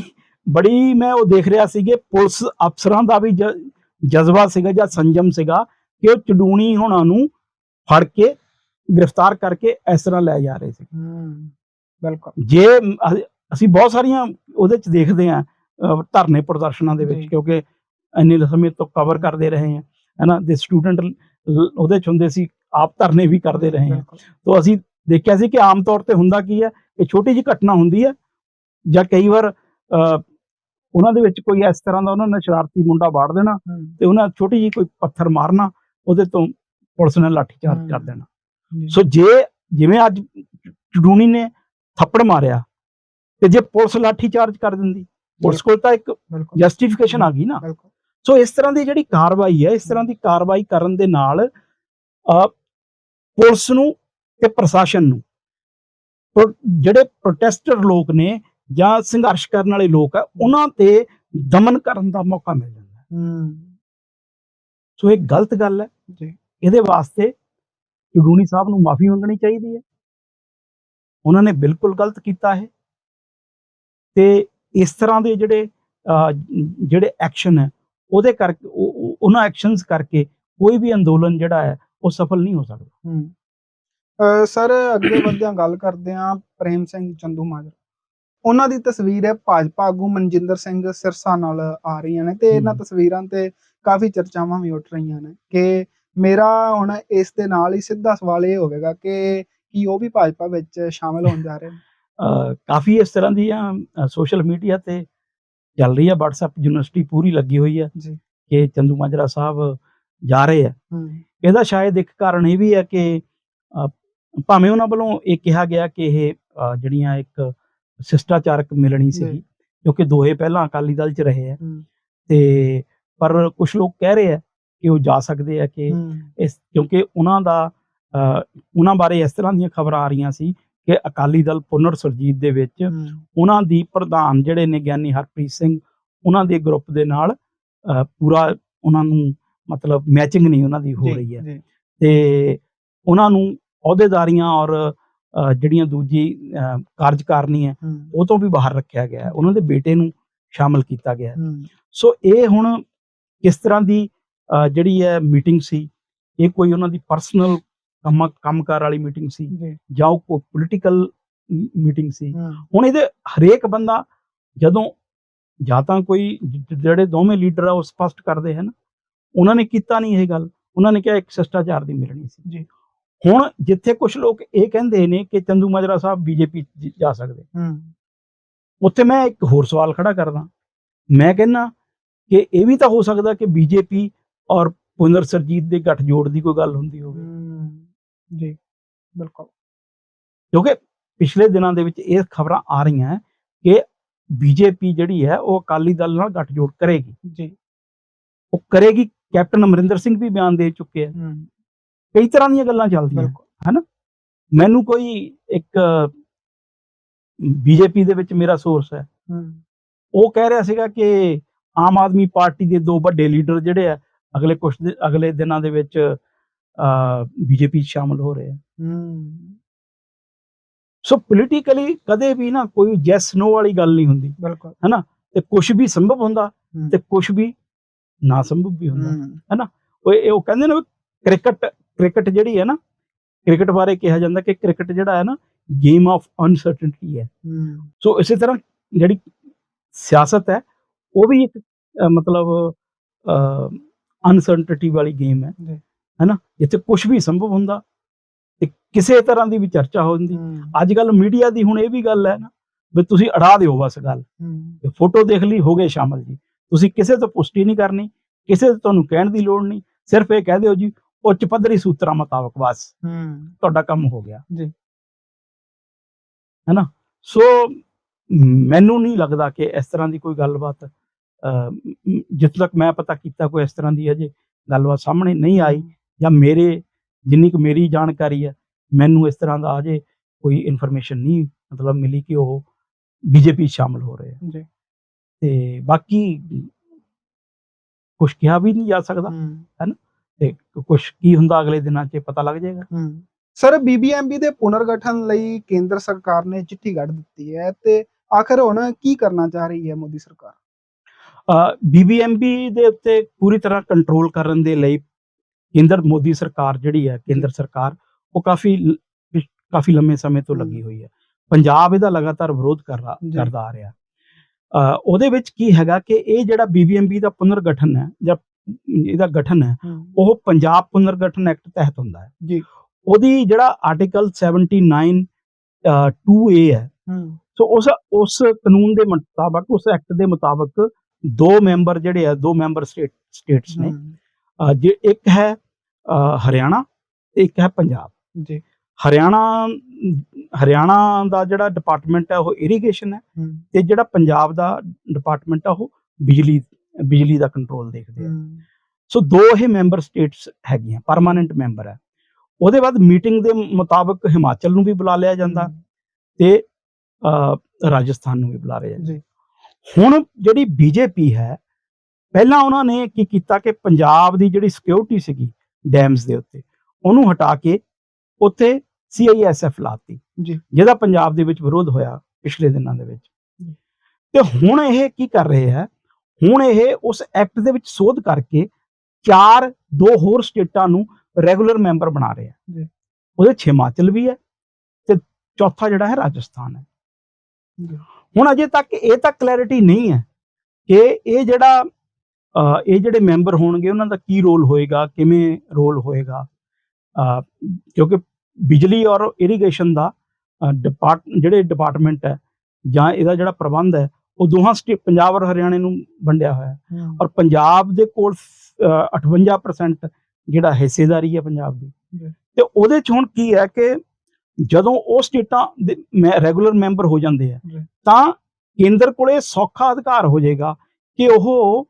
ਬੜੀ ਮੈਂ ਉਹ ਦੇਖ ਰਿਹਾ ਸੀ ਕਿ ਪੁਲਿਸ ਅਫਸਰਾਂ ਦਾ ਵੀ ਜਜ਼ਬਾ ਸੀਗਾ ਜਾਂ ਸੰਜਮ ਸੀਗਾ ਕਿ ਉਹ ਚਡੂਣੀ ਹੋਣਾ ਨੂੰ ਫੜ ਕੇ ਗ੍ਰਿਫਤਾਰ ਕਰਕੇ ਇਸ ਤਰ੍ਹਾਂ ਲੈ ਜਾ ਰਹੇ ਸੀ ਹੂੰ ਬਿਲਕੁਲ ਜੇ ਅਸੀਂ ਬਹੁਤ ਸਾਰੀਆਂ ਉਹਦੇ ਚ ਦੇਖਦੇ ਆ ਧਰਨੇ ਪ੍ਰਦਰਸ਼ਨਾਂ ਦੇ ਵਿੱਚ ਜੀ। ਕਿਉਂਕਿ ਇੰਨੇ ਸਮੇਂ ਤੋਂ ਕਵਰ ਕਰਦੇ ਰਹੇ ਆ ਹੈਨਾ ਦੇ ਸਟੂਡੈਂਟ ਉਹਦੇ ਚ ਹੁੰਦੇ ਸੀ ਆਪ ਧਰਨੇ ਵੀ ਕਰਦੇ ਰਹੇ ਆ ਬਿਲਕੁਲ। ਤੋ ਅਸੀਂ ਦੇਖਿਆ ਸੀ ਕਿ ਆਮ ਤੌਰ ਤੇ ਹੁੰਦਾ ਕੀ ਹੈ ਕਿ ਛੋਟੀ ਜਿਹੀ ਘਟਨਾ ਹੁੰਦੀ ਹੈ ਜਾਂ ਕਈ ਵਾਰ ਅ, ਉਹਨਾਂ ਦੇ ਵਿੱਚ ਕੋਈ ਇਸ ਤਰ੍ਹਾਂ ਦਾ ਉਹਨਾਂ ਨੇ ਸ਼ਰਾਰਤੀ ਮੁੰਡਾ ਬਾੜ ਦੇਣਾ ਹੂੰ ਤੇ ਉਹਨਾਂ ਛੋਟੀ ਜਿਹੀ ਕੋਈ ਪੱਥਰ ਮਾਰਨਾ ਉਹਦੇ ਤੋਂ ਪੁਲਿਸ ਨੇ ਲਾਠੀ ਚਾਰਜ ਕਰ ਹਮ। ਦੇਣਾ। ਸੋ ਜੇ ਜਿਵੇਂ ਅੱਜ ਚਡੂਣੀ ਨੇ ਥੱਪੜ ਮਾਰਿਆ ਤੇ ਜੇ ਪੁਲਿਸ ਲਾਠੀ ਚਾਰਜ ਕਰ ਦਿੰਦੀ ਪੁਲਿਸ ਕੋਲ ਤਾਂ ਇੱਕ ਜਸਟੀਫਿਕੇਸ਼ਨ ਆ ਗਈ ਨਾ। ਸੋ ਇਸ ਤਰ੍ਹਾਂ ਦੀ ਜਿਹੜੀ ਕਾਰਵਾਈ ਹੈ ਇਸ ਤਰ੍ਹਾਂ ਦੀ ਕਾਰਵਾਈ ਕਰਨ ਦੇ ਨਾਲ ਪੁਲਿਸ ਨੂੰ ਤੇ ਪ੍ਰਸ਼ਾਸਨ ਨੂੰ ਜਿਹੜੇ ਪ੍ਰੋਟੈਸਟਰ ਲੋਕ ਨੇ ਜਾਂ ਸੰਘਰਸ਼ ਕਰਨ ਵਾਲੇ ਲੋਕ ਆ ਉਹਨਾਂ ਤੇ ਦਮਨ ਕਰਨ ਦਾ ਮੌਕਾ ਮਿਲ ਜਾਂਦਾ। ਹੂੰ। ਸੋ ਇਹ ਗਲਤ ਗੱਲ ਹੈ। ਜੀ। ਇਹਦੇ ਵਾਸਤੇ ਚਡੂਣੀ ਸਾਹਿਬ ਨੂੰ ਮਾਫੀ ਮੰਗਣੀ ਚਾਹੀਦੀ ਹੈ। ਉਹਨਾਂ ਨੇ ਬਿਲਕੁਲ ਗਲਤ ਕੀਤਾ ਹੈ ਤੇ ਇਸ ਤਰ੍ਹਾਂ ਦੇ ਜਿਹੜੇ ਜਿਹੜੇ ਐਕਸ਼ਨ ਹੈ ਉਹਦੇ ਕਰਕੇ ਉਹ- ਉਹ- ਉਹਨਾਂ ਐਕਸ਼ਨਸ ਕਰਕੇ ਕੋਈ ਵੀ ਅੰਦੋਲਨ ਜਿਹੜਾ ਹੈ ਉਹ ਸਫਲ ਨਹੀਂ ਹੋ ਸਕਦਾ। ਸਰ ਅੱਗੇ ਵਧਦਿਆਂ ਗੱਲ ਕਰਦੇ ਹਾਂ ਪ੍ਰੇਮ ਸਿੰਘ ਚੰਦੂ ਮਾਜਰਾ। ਉਹਨਾਂ ਦੀ ਤਸਵੀਰ ਹੈ ਭਾਜਪਾ ਆਗੂ ਮਨਜਿੰਦਰ ਸਿੰਘ ਸਿਰਸਾ ਨਾਲ ਆ ਰਹੀਆਂ ਨੇ ਤੇ ਇਹਨਾਂ। ਤਸਵੀਰਾਂ ਤੇ ਕਾਫੀ ਚਰਚਾਵਾਂ ਵੀ ਉੱਠ ਰਹੀਆਂ ਨੇ ਕਿ ਮੇਰਾ ਹੁਣ ਇਸ ਦੇ ਨਾਲ ਹੀ ਸਿੱਧਾ ਸਵਾਲ ਇਹ ਹੋਵੇਗਾ ਕਿ ਕੀ ਉਹ ਵੀ ਭਾਜਪਾ ਵਿੱਚ ਸ਼ਾਮਿਲ ਹੋਣ ਜਾ ਰਹੇ ਨੇ? ਕਾਫੀ ਇਸ ਤਰ੍ਹਾਂ ਦੀਆਂ ਸੋਸ਼ਲ ਮੀਡੀਆ ਤੇ ਚੱਲ ਰਹੀ ਹੈ WhatsApp ਯੂਨੀਵਰਸਿਟੀ ਪੂਰੀ ਲੱਗੀ ਹੋਈ ਹੈ ਜੀ। ਕਿ ਚੰਦੂ ਮਾਜਰਾ ਸਾਹਿਬ ਜਾ ਰਹੇ ਆ। ਇਹਦਾ ਸ਼ਾਇਦ ਇੱਕ ਕਾਰਨ ਇਹ ਵੀ ਹੈ ਕਿ ਭਾਵੇਂ ਉਹਨਾਂ ਵੱਲੋਂ ਇਹ ਕਿਹਾ ਗਿਆ ਕਿ ਇਹ ਜਿਹੜੀਆਂ ਇੱਕ ਸ਼ਿਸ਼ਟਾਚਾਰਕ ਮਿਲਣੀ। ਸੀਗੀ ਕਿਉਂਕਿ ਦੋਹੇ ਪਹਿਲਾਂ ਅਕਾਲੀ ਦਲ 'ਚ ਰਹੇ ਆ ਹੂੰ। ਤੇ ਪਰ ਕੁਝ ਲੋਕ ਕਹਿ ਰਹੇ ਆ ਕਿ ਉਹ ਜਾ ਸਕਦੇ ਆ ਕਿ ਇਸ ਕਿਉਂਕਿ ਉਹਨਾਂ ਦਾ ਉਹਨਾਂ ਬਾਰੇ ਇਸ ਤਰ੍ਹਾਂ ਦੀਆਂ ਖਬਰਾਂ ਆ ਰਹੀਆਂ ਸੀ ਕਿ ਅਕਾਲੀ ਦਲ ਪੁਨਰ ਸੁਰਜੀਤ ਦੇ ਵਿੱਚ ਉਹਨਾਂ ਦੀ ਪ੍ਰਧਾਨ ਜਿਹੜੇ ਨੇ ਗਿਆਨੀ ਹਰਪ੍ਰੀਤ ਸਿੰਘ ਉਹਨਾਂ ਦੇ ਗਰੁੱਪ ਦੇ ਨਾਲ ਪੂਰਾ ਉਹਨਾਂ ਨੂੰ ਮਤਲਬ ਮੈਚਿੰਗ ਨਹੀਂ ਉਹਨਾਂ ਦੀ ਹੋ ਰਹੀ ਹੈ। ਤੇ ਉਹਨਾਂ ਨੂੰ ਅਹੁਦੇਦਾਰੀਆਂ ਔਰ ਜਿਹੜੀਆਂ ਦੂਜੀ ਕਾਰਜਕਾਰਨੀ ਹੈ ਉਹ ਤੋਂ ਵੀ ਬਾਹਰ ਰੱਖਿਆ ਗਿਆ ਹੈ। ਉਹਨਾਂ ਦੇ ਬੇਟੇ ਨੂੰ ਸ਼ਾਮਲ ਕੀਤਾ ਗਿਆ ਹੈ। ਸੋ ਇਹ ਹੁਣ ਕਿਸ ਤਰ੍ਹਾਂ ਦੀ ਜਿਹੜੀ ਹੈ ਮੀਟਿੰਗ ਸੀ ਇਹ ਕੋਈ ਉਹਨਾਂ ਦੀ ਪਰਸਨਲ ਕੰਮ ਕੰਮਕਾਰ ਵਾਲੀ ਮੀਟਿੰਗ ਸੀ ਜੀ। ਉਹ ਕੋਈ ਪੋਲੀਟੀਕਲ ਮੀਟਿੰਗ ਸੀ। ਹੁਣ ਇਹਦੇ ਹਰੇਕ ਬੰਦਾ ਜਦੋਂ ਜਾਂ ਤਾਂ ਕੋਈ ਜਿਹੜੇ ਦੋਵੇਂ ਲੀਡਰ ਆ ਉਹ ਸਪਸ਼ਟ ਕਰਦੇ ਹਨ ਉਹਨਾਂ ਨੇ ਕੀਤਾ ਨਹੀਂ ਇਹ ਗੱਲ। ਉਹਨਾਂ ਨੇ ਕਿਹਾ ਇੱਕ ਸ਼ਿਸ਼ਟਾਚਾਰ ਦੀ ਮਿਲਣੀ ਸੀ। ਜੀ। ਹੁਣ ਜਿੱਥੇ ਕੁਝ ਲੋਕ ਇਹ ਕਹਿੰਦੇ ਨੇ ਕਿ ਚੰਦੂ ਮਾਜਰਾ ਸਾਹਿਬ ਬੀਜੇਪੀ ਜਾ ਸਕਦੇ। ਹੂੰ। ਉੱਥੇ ਮੈਂ ਇੱਕ ਹੋਰ ਸਵਾਲ ਖੜਾ ਕਰਦਾ। ਮੈਂ ਕਹਿੰਨਾ ਕਿ ਇਹ ਵੀ ਤਾਂ ਹੋ ਸਕਦਾ ਕਿ ਬੀਜੇਪੀ ਔਰ ਪੁਨਰ ਸਰਜੀਤ ਦੇ ਗੱਠਜੋੜ ਦੀ ਕੋਈ ਗੱਲ ਹੁੰਦੀ ਹੋਵੇ। ਜੀ ਬਿਲਕੁਲ। ਕਿਉਂਕਿ ਪਿਛਲੇ ਦਿਨਾਂ ਦੇ ਵਿੱਚ ਇਹ ਖਬਰਾਂ ਆ ਰਹੀਆਂ ਹੈ ਕਿ ਬੀਜੇਪੀ ਜਿਹੜੀ ਹੈ ਉਹ ਅਕਾਲੀ ਦਲ ਨਾਲ ਗੱਠਜੋੜ ਕਰੇਗੀ। ਜੀ। ਉਹ ਕਰੇਗੀ ਕੈਪਟਨ ਅਮਰਿੰਦਰ ਸਿੰਘ ਵੀ ਬਿਆਨ ਦੇ ਚੁੱਕੇ ਆ ਹੂੰ। ਕਈ ਤਰ੍ਹਾਂ ਦੀਆਂ ਗੱਲਾਂ ਚੱਲਦੀਆਂ ਬਿਲਕੁਲ। ਮੈਨੂੰ ਕੋਈ ਇੱਕ ਬੀਜੇਪੀ ਦੇ ਵਿੱਚ ਮੇਰਾ ਸੋਰਸ ਹੈ। ਹੂੰ। ਉਹ ਕਹਿ ਰਿਹਾ ਸੀਗਾ ਕਿ ਆਮ ਆਦਮੀ ਪਾਰਟੀ ਦੇ ਦੋ ਵੱਡੇ ਲੀਡਰ ਜਿਹੜੇ ਆ ਅਗਲੇ ਕੁਝ ਅਗਲੇ ਦਿਨਾਂ ਦੇ ਵਿੱਚ ਬੀਜੇਪੀ ਸ਼ਾਮਲ ਹੋ ਰਹੇ ਹੂੰ। ਸੋ ਪੋਲੀਟੀਕਲੀ ਕਦੇ ਵੀ ਨਾ ਕੋਈ ਜੈਸ ਨੋ ਵਾਲੀ ਗੱਲ ਨਹੀਂ ਹੁੰਦੀ। ਬਿਲਕੁਲ। ਤੇ ਕੁਝ ਵੀ ਸੰਭਵ ਹੁੰਦਾ। ਤੇ ਕੁਝ ਵੀ ਨਾ ਸੰਭਵ ਵੀ ਹੁੰਦਾ। ਹੂੰ। ਉਹ ਉਹ ਕਹਿੰਦੇ ਨੇ ਕ੍ਰਿਕਟ ਕ੍ਰਿਕਟ ਜਿਹੜੀ ਹੈ ਨਾ ਕ੍ਰਿਕਟ ਬਾਰੇ ਕਿਹਾ ਜਾਂਦਾ ਕਿ ਕ੍ਰਿਕਟ ਜਿਹੜਾ ਹੈ ਨਾ ਗੇਮ ਆਫ ਅਨਸਰਟਨਟੀ ਹੈ। ਹੂੰ। ਸੋ ਇਸੇ ਤਰ੍ਹਾਂ ਜਿਹੜੀ ਸਿਆਸਤ ਹੈ ਉਹ ਵੀ ਇੱਕ ਮਤਲਬ ਅਨਸਰਟਨਟੀ ਵਾਲੀ ਗੇਮ ਹੈ। ਹੈਨਾ ਜਿੱਥੇ ਕੁਝ ਵੀ ਸੰਭਵ ਹੁੰਦਾ ਤੇ ਕਿਸੇ ਤਰ੍ਹਾਂ ਦੀ ਵੀ ਚਰਚਾ ਹੂੰ ਅੱਜ ਕੱਲ ਮੀਡੀਆ ਦੀ ਹੁਣ ਇਹ ਵੀ ਗੱਲ ਹੈ ਨਾ ਵੀ ਤੁਸੀਂ ਅੜਾ ਦਿਓ ਬਸ ਗੱਲ। ਫੋਟੋ ਦੇਖ ਲਈ ਹੋ ਗਏ ਸ਼ਾਮਲ ਜੀ। ਤੁਸੀਂ ਕਿਸੇ ਤੋਂ ਪੁਸ਼ਟੀ ਨਹੀਂ ਕਰਨੀ ਕਿਸੇ ਤੋਂ ਤੁਹਾਨੂੰ ਕਹਿਣ ਦੀ ਲੋੜ ਨਹੀਂ। ਸਿਰਫ ਇਹ ਕਹਿ ਦਿਓ ਜੀ ਉੱਚ ਪੱਧਰੀ ਸੂਤਰਾਂ ਮੁਤਾਬਕ ਬਸ। ਹੂੰ। ਤੁਹਾਡਾ ਕੰਮ ਹੋ ਗਿਆ। ਜੀ। ਹੈਨਾ ਸੋ ਮੈਨੂੰ ਨਹੀਂ ਲੱਗਦਾ ਕਿ ਇਸ ਤਰ੍ਹਾਂ ਦੀ ਕੋਈ ਗੱਲਬਾਤ ਜਿੱਥੇ ਤੱਕ ਮੈਂ ਪਤਾ ਕੀਤਾ ਕੋਈ ਇਸ ਤਰ੍ਹਾਂ ਦੀ ਅਜੇ ਗੱਲਬਾਤ ਸਾਹਮਣੇ ਨਹੀਂ ਆਈ ਜਾਂ ਮੇਰੇ ਜਿੰਨੀ ਕੁ ਮੇਰੀ ਜਾਣਕਾਰੀ ਹੈ ਮੈਨੂੰ ਇਸ ਤਰ੍ਹਾਂ ਦਾ ਅਜੇ ਕੋਈ ਇਨਫੋਰਮੇਸ਼ਨ ਨਹੀਂ ਮਤਲਬ ਮਿਲੀ ਕਿ ਉਹ ਬੀਜੇਪੀ ਸ਼ਾਮਲ ਹੋ ਰਹੇ ਆ। ਜੀ। ਤੇ ਬਾਕੀ ਕੁਝ ਕਿਹਾ ਵੀ ਨਹੀਂ ਜਾ ਸਕਦਾ ਹੂੰ। ਤੇ ਕੁਝ ਕੀ ਹੁੰਦਾ ਅਗਲੇ ਦਿਨਾਂ 'ਚ ਪਤਾ ਲੱਗ ਜਾਏਗਾ। ਹੂੰ। ਸਰ ਬੀਬੀਐਮਬੀ ਦੇ ਪੁਨਰਗਠਨ ਲਈ ਕੇਂਦਰ ਸਰਕਾਰ ਨੇ ਚਿੱਠੀ ਕੱਢ ਦਿੱਤੀ ਹੈ ਤੇ ਆਖਰ ਹੁਣ ਕੀ ਕਰਨਾ ਚਾਹ ਰਹੀ ਹੈ ਮੋਦੀ ਸਰਕਾਰ? ਬੀਬੀਐਮਬੀ ਦੇ ਉੱਤੇ ਪੂਰੀ ਤਰ੍ਹਾਂ ਕੰਟਰੋਲ ਕਰਨ ਦੇ ਲਈ ਕੇਂਦਰ ਮੋਦੀ ਸਰਕਾਰ ਜਿਹੜੀ ਹੈ ਕੇਂਦਰ ਸਰਕਾਰ ਉਹ ਕਾਫੀ ਕਾਫੀ ਲੰਮੇ ਸਮੇਂ ਤੋਂ ਲੱਗੀ ਹੋਈ ਹੈ। ਪੰਜਾਬ ਇਹਦਾ ਲਗਾਤਾਰ ਵਿਰੋਧ ਕਰ ਰਾ- ਜੀ। ਕਰਦਾ ਆ ਰਿਹਾ। ਉਹਦੇ ਵਿੱਚ ਕੀ ਹੈਗਾ ਕਿ ਇਹ ਜਿਹੜਾ ਬੀਬੀਐਮਬੀ ਦਾ ਪੁਨਰਗਠਨ ਹੈ ਜਾਂ ਇਹਦਾ ਗਠਨ ਹੈ ਉਹ ਪੰਜਾਬ ਪੁਨਰਗਠਨ ਐਕਟ ਤਹਿਤ ਹੁੰਦਾ ਹੈ। ਜੀ। ਉਹਦੀ ਜਿਹੜਾ ਆਰਟੀਕਲ 79 2A ਹੈ। ਹੂੰ। ਸੋ ਉਸ ਉਸ ਕਾਨੂੰਨ ਦੇ ਮੁਤਾਬਕ ਉਸ ਐਕਟ ਦੇ ਮੁਤਾਬਕ ਦੋ ਮੈਂਬਰ ਜਿਹੜੇ ਆ ਦੋ ਮੈਂਬਰ ਸਟੇਟ ਸਟੇਟਸ ਨੇ। ਜੇ ਇੱਕ ਹੈ ਹਰਿਆਣਾ ਤੇ ਇੱਕ ਹੈ ਪੰਜਾਬ। ਜੀ। ਹਰਿਆਣਾ ਹਰਿਆਣਾ ਦਾ ਜਿਹੜਾ ਡਿਪਾਰਟਮੈਂਟ ਹੈ ਉਹ ਇਰੀਗੇਸ਼ਨ ਹੈ ਤੇ ਜਿਹੜਾ ਪੰਜਾਬ ਦਾ ਡਿਪਾਰਟਮੈਂਟ ਹੈ ਉਹ ਬਿਜਲੀ ਬਿਜਲੀ ਦਾ ਕੰਟਰੋਲ ਦੇਖਦੇ ਆ। ਸੋ ਦੋ ਇਹ ਮੈਂਬਰ ਸਟੇਟਸ ਹੈਗੀਆਂ ਪਰਮਾਨੈਂਟ ਮੈਂਬਰ ਹੈ ਉਹਦੇ ਬਾਅਦ ਮੀਟਿੰਗ ਦੇ ਮੁਤਾਬਕ ਹਿਮਾਚਲ ਨੂੰ ਵੀ ਬੁਲਾ ਲਿਆ ਜਾਂਦਾ ਤੇ ਰਾਜਸਥਾਨ ਨੂੰ ਵੀ ਬੁਲਾ ਲਿਆ ਜਾਂਦਾ। ਜੀ। ਹੁਣ ਜਿਹੜੀ ਬੀਜੇਪੀ ਹੈ ਪਹਿਲਾਂ ਉਹਨਾਂ ਨੇ ਕੀ ਕੀਤਾ ਕਿ ਪੰਜਾਬ ਦੀ ਜਿਹੜੀ ਸਿਕਿਉਰਿਟੀ ਸੀਗੀ ਡੈਮਸ ਦੇ ਉੱਤੇ ਉਹਨੂੰ ਹਟਾ ਕੇ ਉੱਥੇ ਸੀਆਈਐਸਐਫ ਲਾਤੀ ਜੀ ਜਿਹਦਾ ਪੰਜਾਬ ਦੇ ਵਿੱਚ ਵਿਰੋਧ ਹੋਇਆ ਪਿਛਲੇ ਦਿਨਾਂ ਦੇ ਵਿੱਚ। ਤੇ ਹੁਣ ਇਹ ਕੀ ਕਰ ਰਹੇ ਹੈ ਹੁਣ ਇਹ ਉਸ ਐਕਟ ਦੇ ਵਿੱਚ ਸੋਧ ਕਰਕੇ ਚਾਰ ਦੋ ਹੋਰ ਸਟੇਟਾਂ ਨੂੰ ਰੈਗੂਲਰ ਮੈਂਬਰ ਬਣਾ ਰਹੇ। ਉਹਦੇ 'ਚ ਹਿਮਾਚਲ ਵੀ ਹੈ ਤੇ ਚੌਥਾ ਜਿਹੜਾ ਹੈ ਰਾਜਸਥਾਨ ਹੈ। ਹੁਣ ਅਜੇ ਤੱਕ ਇਹ ਤਾਂ ਕਲੈਰਿਟੀ ਨਹੀਂ ਹੈ ਕਿ ਇਹ ਜਿਹੜਾ ਇਹ ਜਿਹੜੇ ਮੈਂਬਰ ਹੋਣਗੇ ਉਹਨਾਂ ਦਾ ਕੀ ਰੋਲ ਹੋਏਗਾ ਕਿਵੇਂ ਰੋਲ ਹੋਏਗਾ। ਕਿਉਂਕਿ ਬਿਜਲੀ ਔਰ ਇਰੀਗੇਸ਼ਨ ਦਾ ਡਿਪਾਰਟ ਜਿਹੜੇ ਡਿਪਾਰਟਮੈਂਟ ਹੈ ਜਾਂ ਇਹਦਾ ਜਿਹੜਾ ਪ੍ਰਬੰਧ ਹੈ ਉਹ ਦੋਹਾਂ ਸਟੇ ਪੰਜਾਬ ਔਰ ਹਰਿਆਣੇ ਨੂੰ ਵੰਡਿਆ ਹੋਇਆ ਹੈ। ਔਰ ਪੰਜਾਬ ਦੇ ਕੋਲ ਅਹ, 58% ਜਿਹੜਾ ਹਿੱਸੇਦਾਰੀ ਹੈ ਪੰਜਾਬ ਦੀ। ਤੇ ਉਹਦੇ ਚ ਹੁਣ ਕੀ ਹੈ ਕਿ ਜਦੋਂ ਉਹ ਸਟੇਟਾਂ ਦੇ ਰੈਗੂਲਰ ਮੈਂਬਰ ਹੋ ਜਾਂਦੇ ਆ। ਤਾਂ ਕੇਂਦਰ ਕੋਲੇ ਸੌਖਾ ਅਧਿਕਾਰ ਹੋ ਜਾਏਗਾ ਕਿ ਉਹ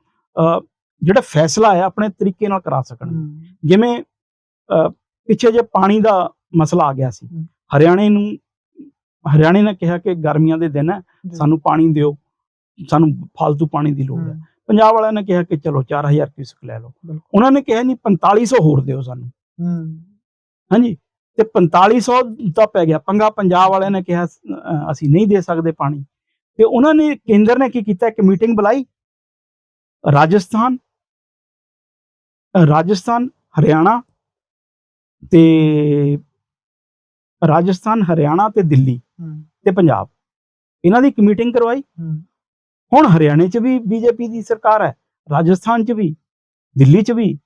ਜਿਹੜਾ ਫੈਸਲਾ ਹੈ ਆਪਣੇ ਤਰੀਕੇ ਨਾਲ ਕਰਾ ਸਕਣ ਜਿਵੇਂ ਪਿੱਛੇ ਜੇ ਪਾਣੀ ਦਾ ਮਸਲਾ ਆ ਗਿਆ ਸੀ। ਹਰਿਆਣੇ ਨੂੰ ਹਰਿਆਣੇ ਨੇ ਕਿਹਾ ਕਿ ਗਰਮੀਆਂ ਦੇ ਦਿਨ ਹੈ। ਸਾਨੂੰ ਪਾਣੀ ਦਿਓ ਸਾਨੂੰ ਫालतू ਪਾਣੀ ਦੀ ਲੋੜ ਹੈ ਪੰਜਾਬ ਵਾਲਿਆਂ ਨੇ ਕਿਹਾ ਕਿ ਚਲੋ 4000 ਕਿਊਸਕ ਲੈ ਲਓ। ਉਹਨਾਂ ਨੇ ਕਿਹਾ ਨਹੀਂ 4500 ਹੋਰ ਦਿਓ ਸਾਨੂੰ ਹਾਂਜੀ ਤੇ 4500 ਤਾਂ ਪੈ ਗਿਆ। ਪੰਗਾ ਪੰਜਾਬ ਵਾਲਿਆਂ ਨੇ ਕਿਹਾ ਅਸੀਂ ਨਹੀਂ ਦੇ ਸਕਦੇ ਪਾਣੀ। ਤੇ ਉਹਨਾਂ ਨੇ ਕੇਂਦਰ ਨੇ ਕੀ ਕੀਤਾ? ਇੱਕ ਮੀਟਿੰਗ ਬੁਲਾਈ। ਰਾਜਸਥਾਨ ਰਾਜਸਥਾਨ ਹਰਿਆਣਾ ਤੇ ਰਾਜਸਥਾਨ ਹਰਿਆਣਾ ਤੇ ਦਿੱਲੀ ਤੇ ਪੰਜਾਬ। ਇਹਨਾਂ ਦੀ ਇੱਕ ਮੀਟਿੰਗ ਕਰਵਾਈ। ਹੁਣ ਹਰਿਆਣੇ 'ਚ ਵੀ ਬੀਜੇਪੀ ਦੀ ਸਰਕਾਰ ਹੈ। ਰਾਜਸਥਾਨ 'ਚ ਵੀ ਦਿੱਲੀ 'ਚ ਵੀ।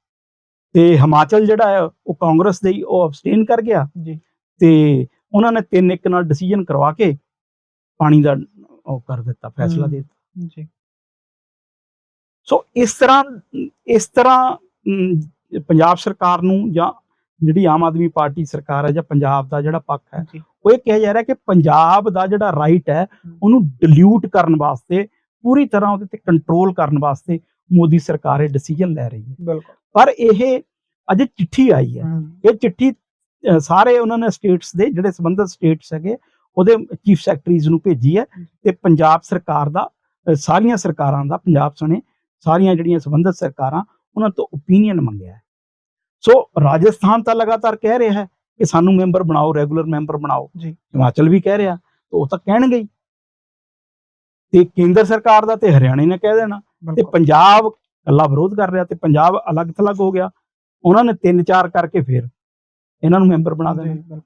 ਤੇ ਹਿਮਾਚਲ ਜਿਹੜਾ ਹੈ ਉਹ ਕਾਂਗਰਸ ਦੇ ਹੀ ਉਹ ਅਬਸਟੇਨ ਕਰ ਗਿਆ। ਜੀ। ਤੇ ਉਹਨਾਂ ਨੇ ਤਿੰਨ ਇੱਕ ਨਾਲ ਡਿਸੀਜਨ ਕਰਵਾ ਕੇ ਪਾਣੀ ਦਾ ਉਹ ਕਰ ਦਿੱਤਾ ਫੈਸਲਾ। ਦੇ ਦਿੱਤਾ। ਜੀ। ਸੋ ਇਸ ਤਰ੍ਹਾਂ ਇਸ ਤਰ੍ਹਾਂ ਪੰਜਾਬ ਸਰਕਾਰ ਨੂੰ ਜਾਂ ਜਿਹੜੀ ਆਮ ਆਦਮੀ ਪਾਰਟੀ ਸਰਕਾਰ ਹੈ ਜਾਂ ਪੰਜਾਬ ਦਾ ਜਿਹੜਾ ਪੱਖ ਹੈ ਉਹ ਇਹ ਕਿਹਾ ਜਾ ਰਿਹਾ ਕਿ ਪੰਜਾਬ ਦਾ ਜਿਹੜਾ ਰਾਈਟ ਹੈ ਉਹਨੂੰ ਡਿਲੂਟ ਕਰਨ ਵਾਸਤੇ ਪੂਰੀ ਤਰ੍ਹਾਂ ਉਹਦੇ ਤੇ ਕੰਟਰੋਲ ਕਰਨ ਵਾਸਤੇ ਮੋਦੀ ਸਰਕਾਰ ਇਹ ਡਿਸੀਜਨ ਲੈ ਰਹੀ ਹੈ। ਬਿਲਕੁਲ। ਪਰ ਇਹ ਅਜੇ ਚਿੱਠੀ ਆਈ ਹੈ। ਇਹ ਚਿੱਠੀ ਸਾਰੇ ਉਹਨਾਂ ਨੇ ਸਟੇਟਸ ਦੇ ਜਿਹੜੇ ਸੰਬੰਧਿਤ ਸਟੇਟਸ ਹੈਗੇ ਉਹਦੇ ਚੀਫ ਸੈਕਟਰੀਜ਼ ਨੂੰ ਭੇਜੀ ਹੈ ਤੇ ਪੰਜਾਬ ਸਰਕਾਰ ਦਾ ਸਾਰੀਆਂ ਸਰਕਾਰਾਂ ਦਾ ਪੰਜਾਬ ਸਣੇ ਸਾਰੀਆਂ ਜਿਹੜੀਆਂ ਸੰਬੰਧਿਤ ਸਰਕਾਰਾਂ ਉਹਨਾਂ ਤੋਂ ਓਪੀਨੀਅਨ ਮੰਗਿਆ ਹੈ। ਸੋ ਰਾਜਸਥਾਨ ਤਾਂ ਲਗਾਤਾਰ ਕਹਿ ਰਿਹਾ ਹੈ ਕਿ ਸਾਨੂੰ ਮੈਂਬਰ ਬਣਾਓ ਰੈਗੂਲਰ ਮੈਂਬਰ ਬਣਾਓ। ਜੀ। ਹਿਮਾਚਲ ਵੀ ਕਹਿ ਰਿਹਾ ਤਾਂ ਉਹ ਤਾਂ ਕਹਿਣਗੇ ਤੇ ਕੇਂਦਰ ਸਰਕਾਰ ਦਾ ਤੇ ਹਰਿਆਣੇ ਨੇ ਕਹਿ ਦੇਣਾ। ਤੇ ਪੰਜਾਬ ਕੱਲਾ ਵਿਰੋਧ ਕਰ ਰਿਹਾ ਤੇ ਪੰਜਾਬ ਅਲੱਗ ਥਲੱਗ ਹੋ ਗਿਆ। ਉਹਨਾਂ ਨੇ ਤਿੰਨ ਚਾਰ ਕਰਕੇ ਫਿਰ ਇਹਨਾਂ ਨੂੰ ਮੈਂਬਰ ਬਣਾ ਦੇਣਾ।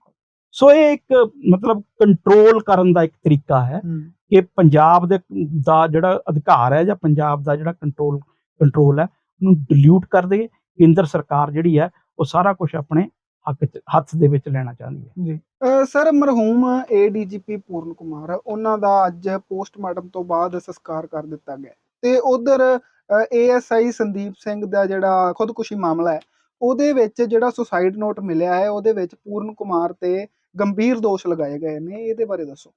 ਸੋ ਇਹ ਇੱਕ ਮਤਲਬ ਕੰਟਰੋਲ ਕਰਨ ਦਾ ਇੱਕ ਤਰੀਕਾ ਹੈ ਕਿ ਪੰਜਾਬ ਦੇ ਦਾ ਜਿਹੜਾ ਅਧਿਕਾਰ ਹੈ ਜਾਂ ਪੰਜਾਬ ਦਾ ਜਿਹੜਾ ਕੰਟਰੋਲ ਕੰਟਰੋਲ ਹੈ ਉਹਨੂੰ ਡਿਲੂਟ ਕਰ ਦੇ ਕੇਂਦਰ ਸਰਕਾਰ ਜਿਹੜੀ ਹੈ ਉਹ ਸਾਰਾ ਕੁਝ ਆਪਣੇ ਹੱਕ ਹੱਥ ਦੇ ਵਿੱਚ ਲੈਣਾ ਚਾਹੁੰਦੀ ਹੈ। ਜੀ। ਸਰ ਮਰਹੂਮ ਏਡੀਜੀਪੀ ਪੂਰਨ ਕੁਮਾਰ ਉਹਨਾਂ ਦਾ ਅੱਜ ਪੋਸਟਮਾਰਟਮ ਤੋਂ ਬਾਅਦ ਸੰਸਕਾਰ ਕਰ ਦਿੱਤਾ ਗਿਆ। ਤੇ ਉਧਰ ਏਐਸਆਈ ਸੰਦੀਪ ਸਿੰਘ ਦਾ ਜਿਹੜਾ ਖੁਦਕੁਸ਼ੀ ਮਾਮਲਾ ਹੈ ਉਹਦੇ ਵਿੱਚ ਜਿਹੜਾ ਸੁਸਾਈਡ ਨੋਟ ਮਿਲਿਆ ਹੈ ਉਹਦੇ ਵਿੱਚ ਪੂਰਨ ਕੁਮਾਰ ਤੇ ਗੰਭੀਰ ਦੋਸ਼ ਲਗਾਏ ਗਏ ਨੇ ਇਹਦੇ ਬਾਰੇ ਦੱਸੋ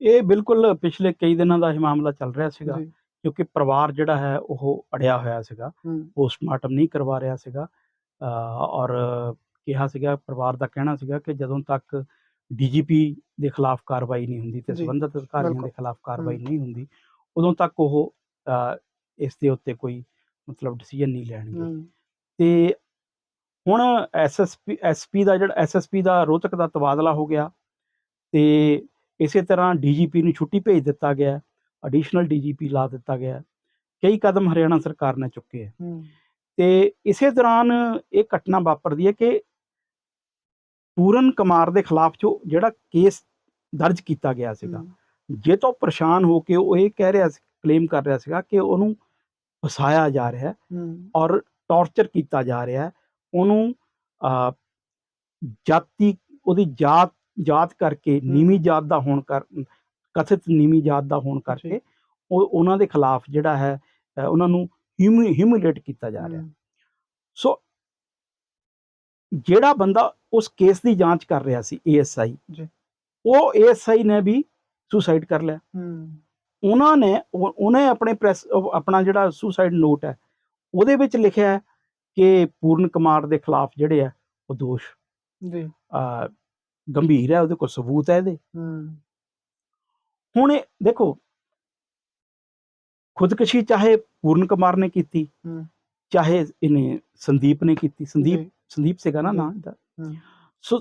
ਇਹ ਬਿਲਕੁਲ ਪਿਛਲੇ ਕਈ ਦਿਨਾਂ ਦਾ ਇਹ ਮਾਮਲਾ ਚੱਲ ਰਿਹਾ ਸੀਗਾ ਕਿਉਂਕਿ ਪਰਿਵਾਰ ਜਿਹੜਾ ਹੈ ਉਹ ਅੜਿਆ ਹੋਇਆ ਸੀਗਾ ਪੋਸਟਮਾਰਟਮ ਨਹੀਂ ਕਰਵਾ ਰਿਹਾ ਸੀਗਾ ਔਰ ਕਿਹਾ ਸੀਗਾ ਪਰਿਵਾਰ ਦਾ ਕਹਿਣਾ ਸੀਗਾ ਕਿ ਜਦੋਂ ਤੱਕ ਡੀਜੀਪੀ ਦੇ ਖਿਲਾਫ ਕਾਰਵਾਈ ਨਹੀਂ ਹੁੰਦੀ ਤੇ ਸੰਬੰਧਿਤ ਅਧਿਕਾਰੀਆਂ। ਦੇ ਖਿਲਾਫ ਕਾਰਵਾਈ। ਨਹੀਂ ਹੁੰਦੀ ਉਦੋਂ ਤੱਕ ਉਹ ਇਸ ਦੇ ਉੱਤੇ ਕੋਈ ਮਤਲਬ ਡਿਸੀਜਨ ਨਹੀਂ ਲੈਣਗੇ। ਤੇ ਹੁਣ ਐਸਐਸਪੀ ਐਸਪੀ ਦਾ ਜਿਹੜਾ ਐਸਐਸਪੀ ਦਾ ਰੋਹਤਕ ਦਾ ਤਬਾਦਲਾ ਹੋ ਗਿਆ ਤੇ ਇਸੇ ਤਰ੍ਹਾਂ ਡੀਜੀਪੀ ਨੂੰ ਛੁੱਟੀ ਭੇਜ ਦਿੱਤਾ ਗਿਆ ਐਡੀਸ਼ਨਲ ਡੀਜੀਪੀ ਲਾ ਦਿੱਤਾ ਗਿਆ ਕਈ ਕਦਮ ਹਰਿਆਣਾ ਸਰਕਾਰ ਨੇ ਚੁੱਕੇ ਹੂੰ। ਤੇ ਇਸੇ ਦੌਰਾਨ ਇਹ ਘਟਨਾ ਵਾਪਰਦੀ ਹੈ ਕਿ ਪੂਰਨ ਕੁਮਾਰ ਦੇ ਖਿਲਾਫ ਜੋ ਜਿਹੜਾ ਕੇਸ ਦਰਜ ਕੀਤਾ ਗਿਆ ਸੀਗਾ ਜੇ ਤੋਂ ਪਰੇਸ਼ਾਨ ਹੋ ਕੇ ਉਹ ਇਹ ਕਹਿ ਰਿਹਾ ਸੀ ਕਲੇਮ ਕਰ ਰਿਹਾ ਸੀਗਾ ਕਿ ਉਹਨੂੰ ਫਸਾਇਆ ਜਾ ਰਿਹਾ ਹੈ ਔਰ ਟੌਰਚਰ ਕੀਤਾ ਜਾ ਰਿਹਾ ਹੈ। ਉਹਨੂੰ ਜਾਤੀ ਉਹਦੀ ਜਾਤ ਜਾਤ ਕਰਕੇ। ਨੀਵੀਂ ਜਾਤ ਦਾ ਹੋਣ ਕਰ ਕਥਿਤ ਨੀਵੀਂ ਜਾਤ ਦਾ ਹੋਣ ਕਰਕੇ ਉਹ ਉਹਨਾਂ ਦੇ ਖਿਲਾਫ ਜਿਹੜਾ ਹੈ ਉਹਨਾਂ ਨੂੰ ਹਿਊਮਿਲੇਟ ਕੀਤਾ ਜਾ ਰਿਹਾ ਸੋ ਜਿਹੜਾ ਬੰਦਾ ਉਸ ਕੇਸ ਦੀ ਜਾਂਚ ਕਰ ਰਿਹਾ ਸੀ ਏਐਸਆਈ ਜੀ। ਉਹ ਏਐਸਆਈ ਨੇ ਵੀ ਸੁਸਾਈਡ ਕਰ ਲਿਆ। ਹੂੰ। ਉਹਨਾਂ ਨੇ ਉਹ- ਉਹਨੇ ਆਪਣੇ ਪ੍ਰੈਸ ਆਪਣਾ ਜਿਹੜਾ ਸੁਸਾਈਡ ਨੋਟ ਹੈ ਉਹਦੇ ਵਿੱਚ ਲਿਖਿਆ ਹੈ ਕਿ ਪੂਰਨ ਕੁਮਾਰ ਦੇ ਖਿਲਾਫ ਜਿਹੜੇ ਆ ਉਹ ਦੋਸ਼ ਜੀ ਅਹ, ਗੰਭੀਰ ਹੈ ਉਹਦੇ ਕੋਲ ਸਬੂਤ ਹੈ ਇਹਦੇ ਹੁਣ ਇਹ ਦੇਖੋ ਖੁਦਕੁਸ਼ੀ ਚਾਹੇ ਪੂਰਨ ਕੁਮਾਰ ਨੇ ਕੀਤੀ। ਚਾਹੇ ਇਹਨੇ ਸੰਦੀਪ ਨੇ ਕੀਤੀ ਸੰਦੀਪ ਸੰਦੀਪ ਸੀਗਾ ਨਾ। ਨਾਂ। ਸੋ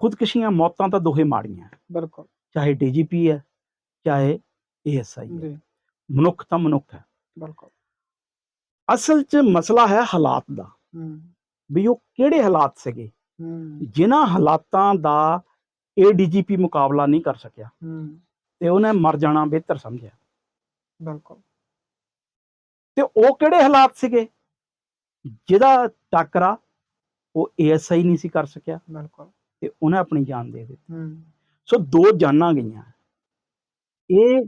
ਖੁਦਕੁਸ਼ੀਆਂ ਮੌਤਾਂ ਤਾਂ ਦੋਹੇ ਮਾੜੀਆਂ। ਬਿਲਕੁਲ ਚਾਹੇ ਡੀਜੀਪੀ ਹੈ ਚਾਹੇ ਏਐਸਆਈ ਹੈ ਜੀ। ਮਨੁੱਖ ਤਾਂ ਮਨੁੱਖ ਹੈ। ਬਿਲਕੁਲ। ਅਸਲ 'ਚ ਮਸਲਾ ਹੈ ਹਾਲਾਤ ਦਾ। ਹੂੰ। ਵੀ ਉਹ ਕਿਹੜੇ ਹਾਲਾਤ ਸੀਗੇ? ਹੂੰ। ਜਿਨ੍ਹਾਂ ਹਾਲਾਤਾਂ ਦਾ ਇਹ ਡੀਜੀਪੀ ਮੁਕਾਬਲਾ ਨਹੀਂ ਕਰ ਸਕਿਆ। ਹੂੰ। ਤੇ ਉਹਨੇ ਮਰ ਜਾਣਾ ਬਿਹਤਰ ਸਮਝਿਆ। ਬਿਲਕੁਲ। ਤੇ ਉਹ ਕਿਹੜੇ ਹਾਲਾਤ ਸੀਗੇ? ਜਿਹਦਾ ਟੱਕਰਾ ਉਹ ਏਐਸਆਈ ਨਹੀਂ ਸੀ ਕਰ ਸਕਿਆ। ਬਿਲਕੁਲ। ਤੇ ਉਹਨੇ ਆਪਣੀ ਜਾਨ ਦੇ ਦਿੱਤੀ। ਹੂੰ। ਸੋ ਦੋ ਜਾਨਾਂ ਗਈਆਂ। ਇਹ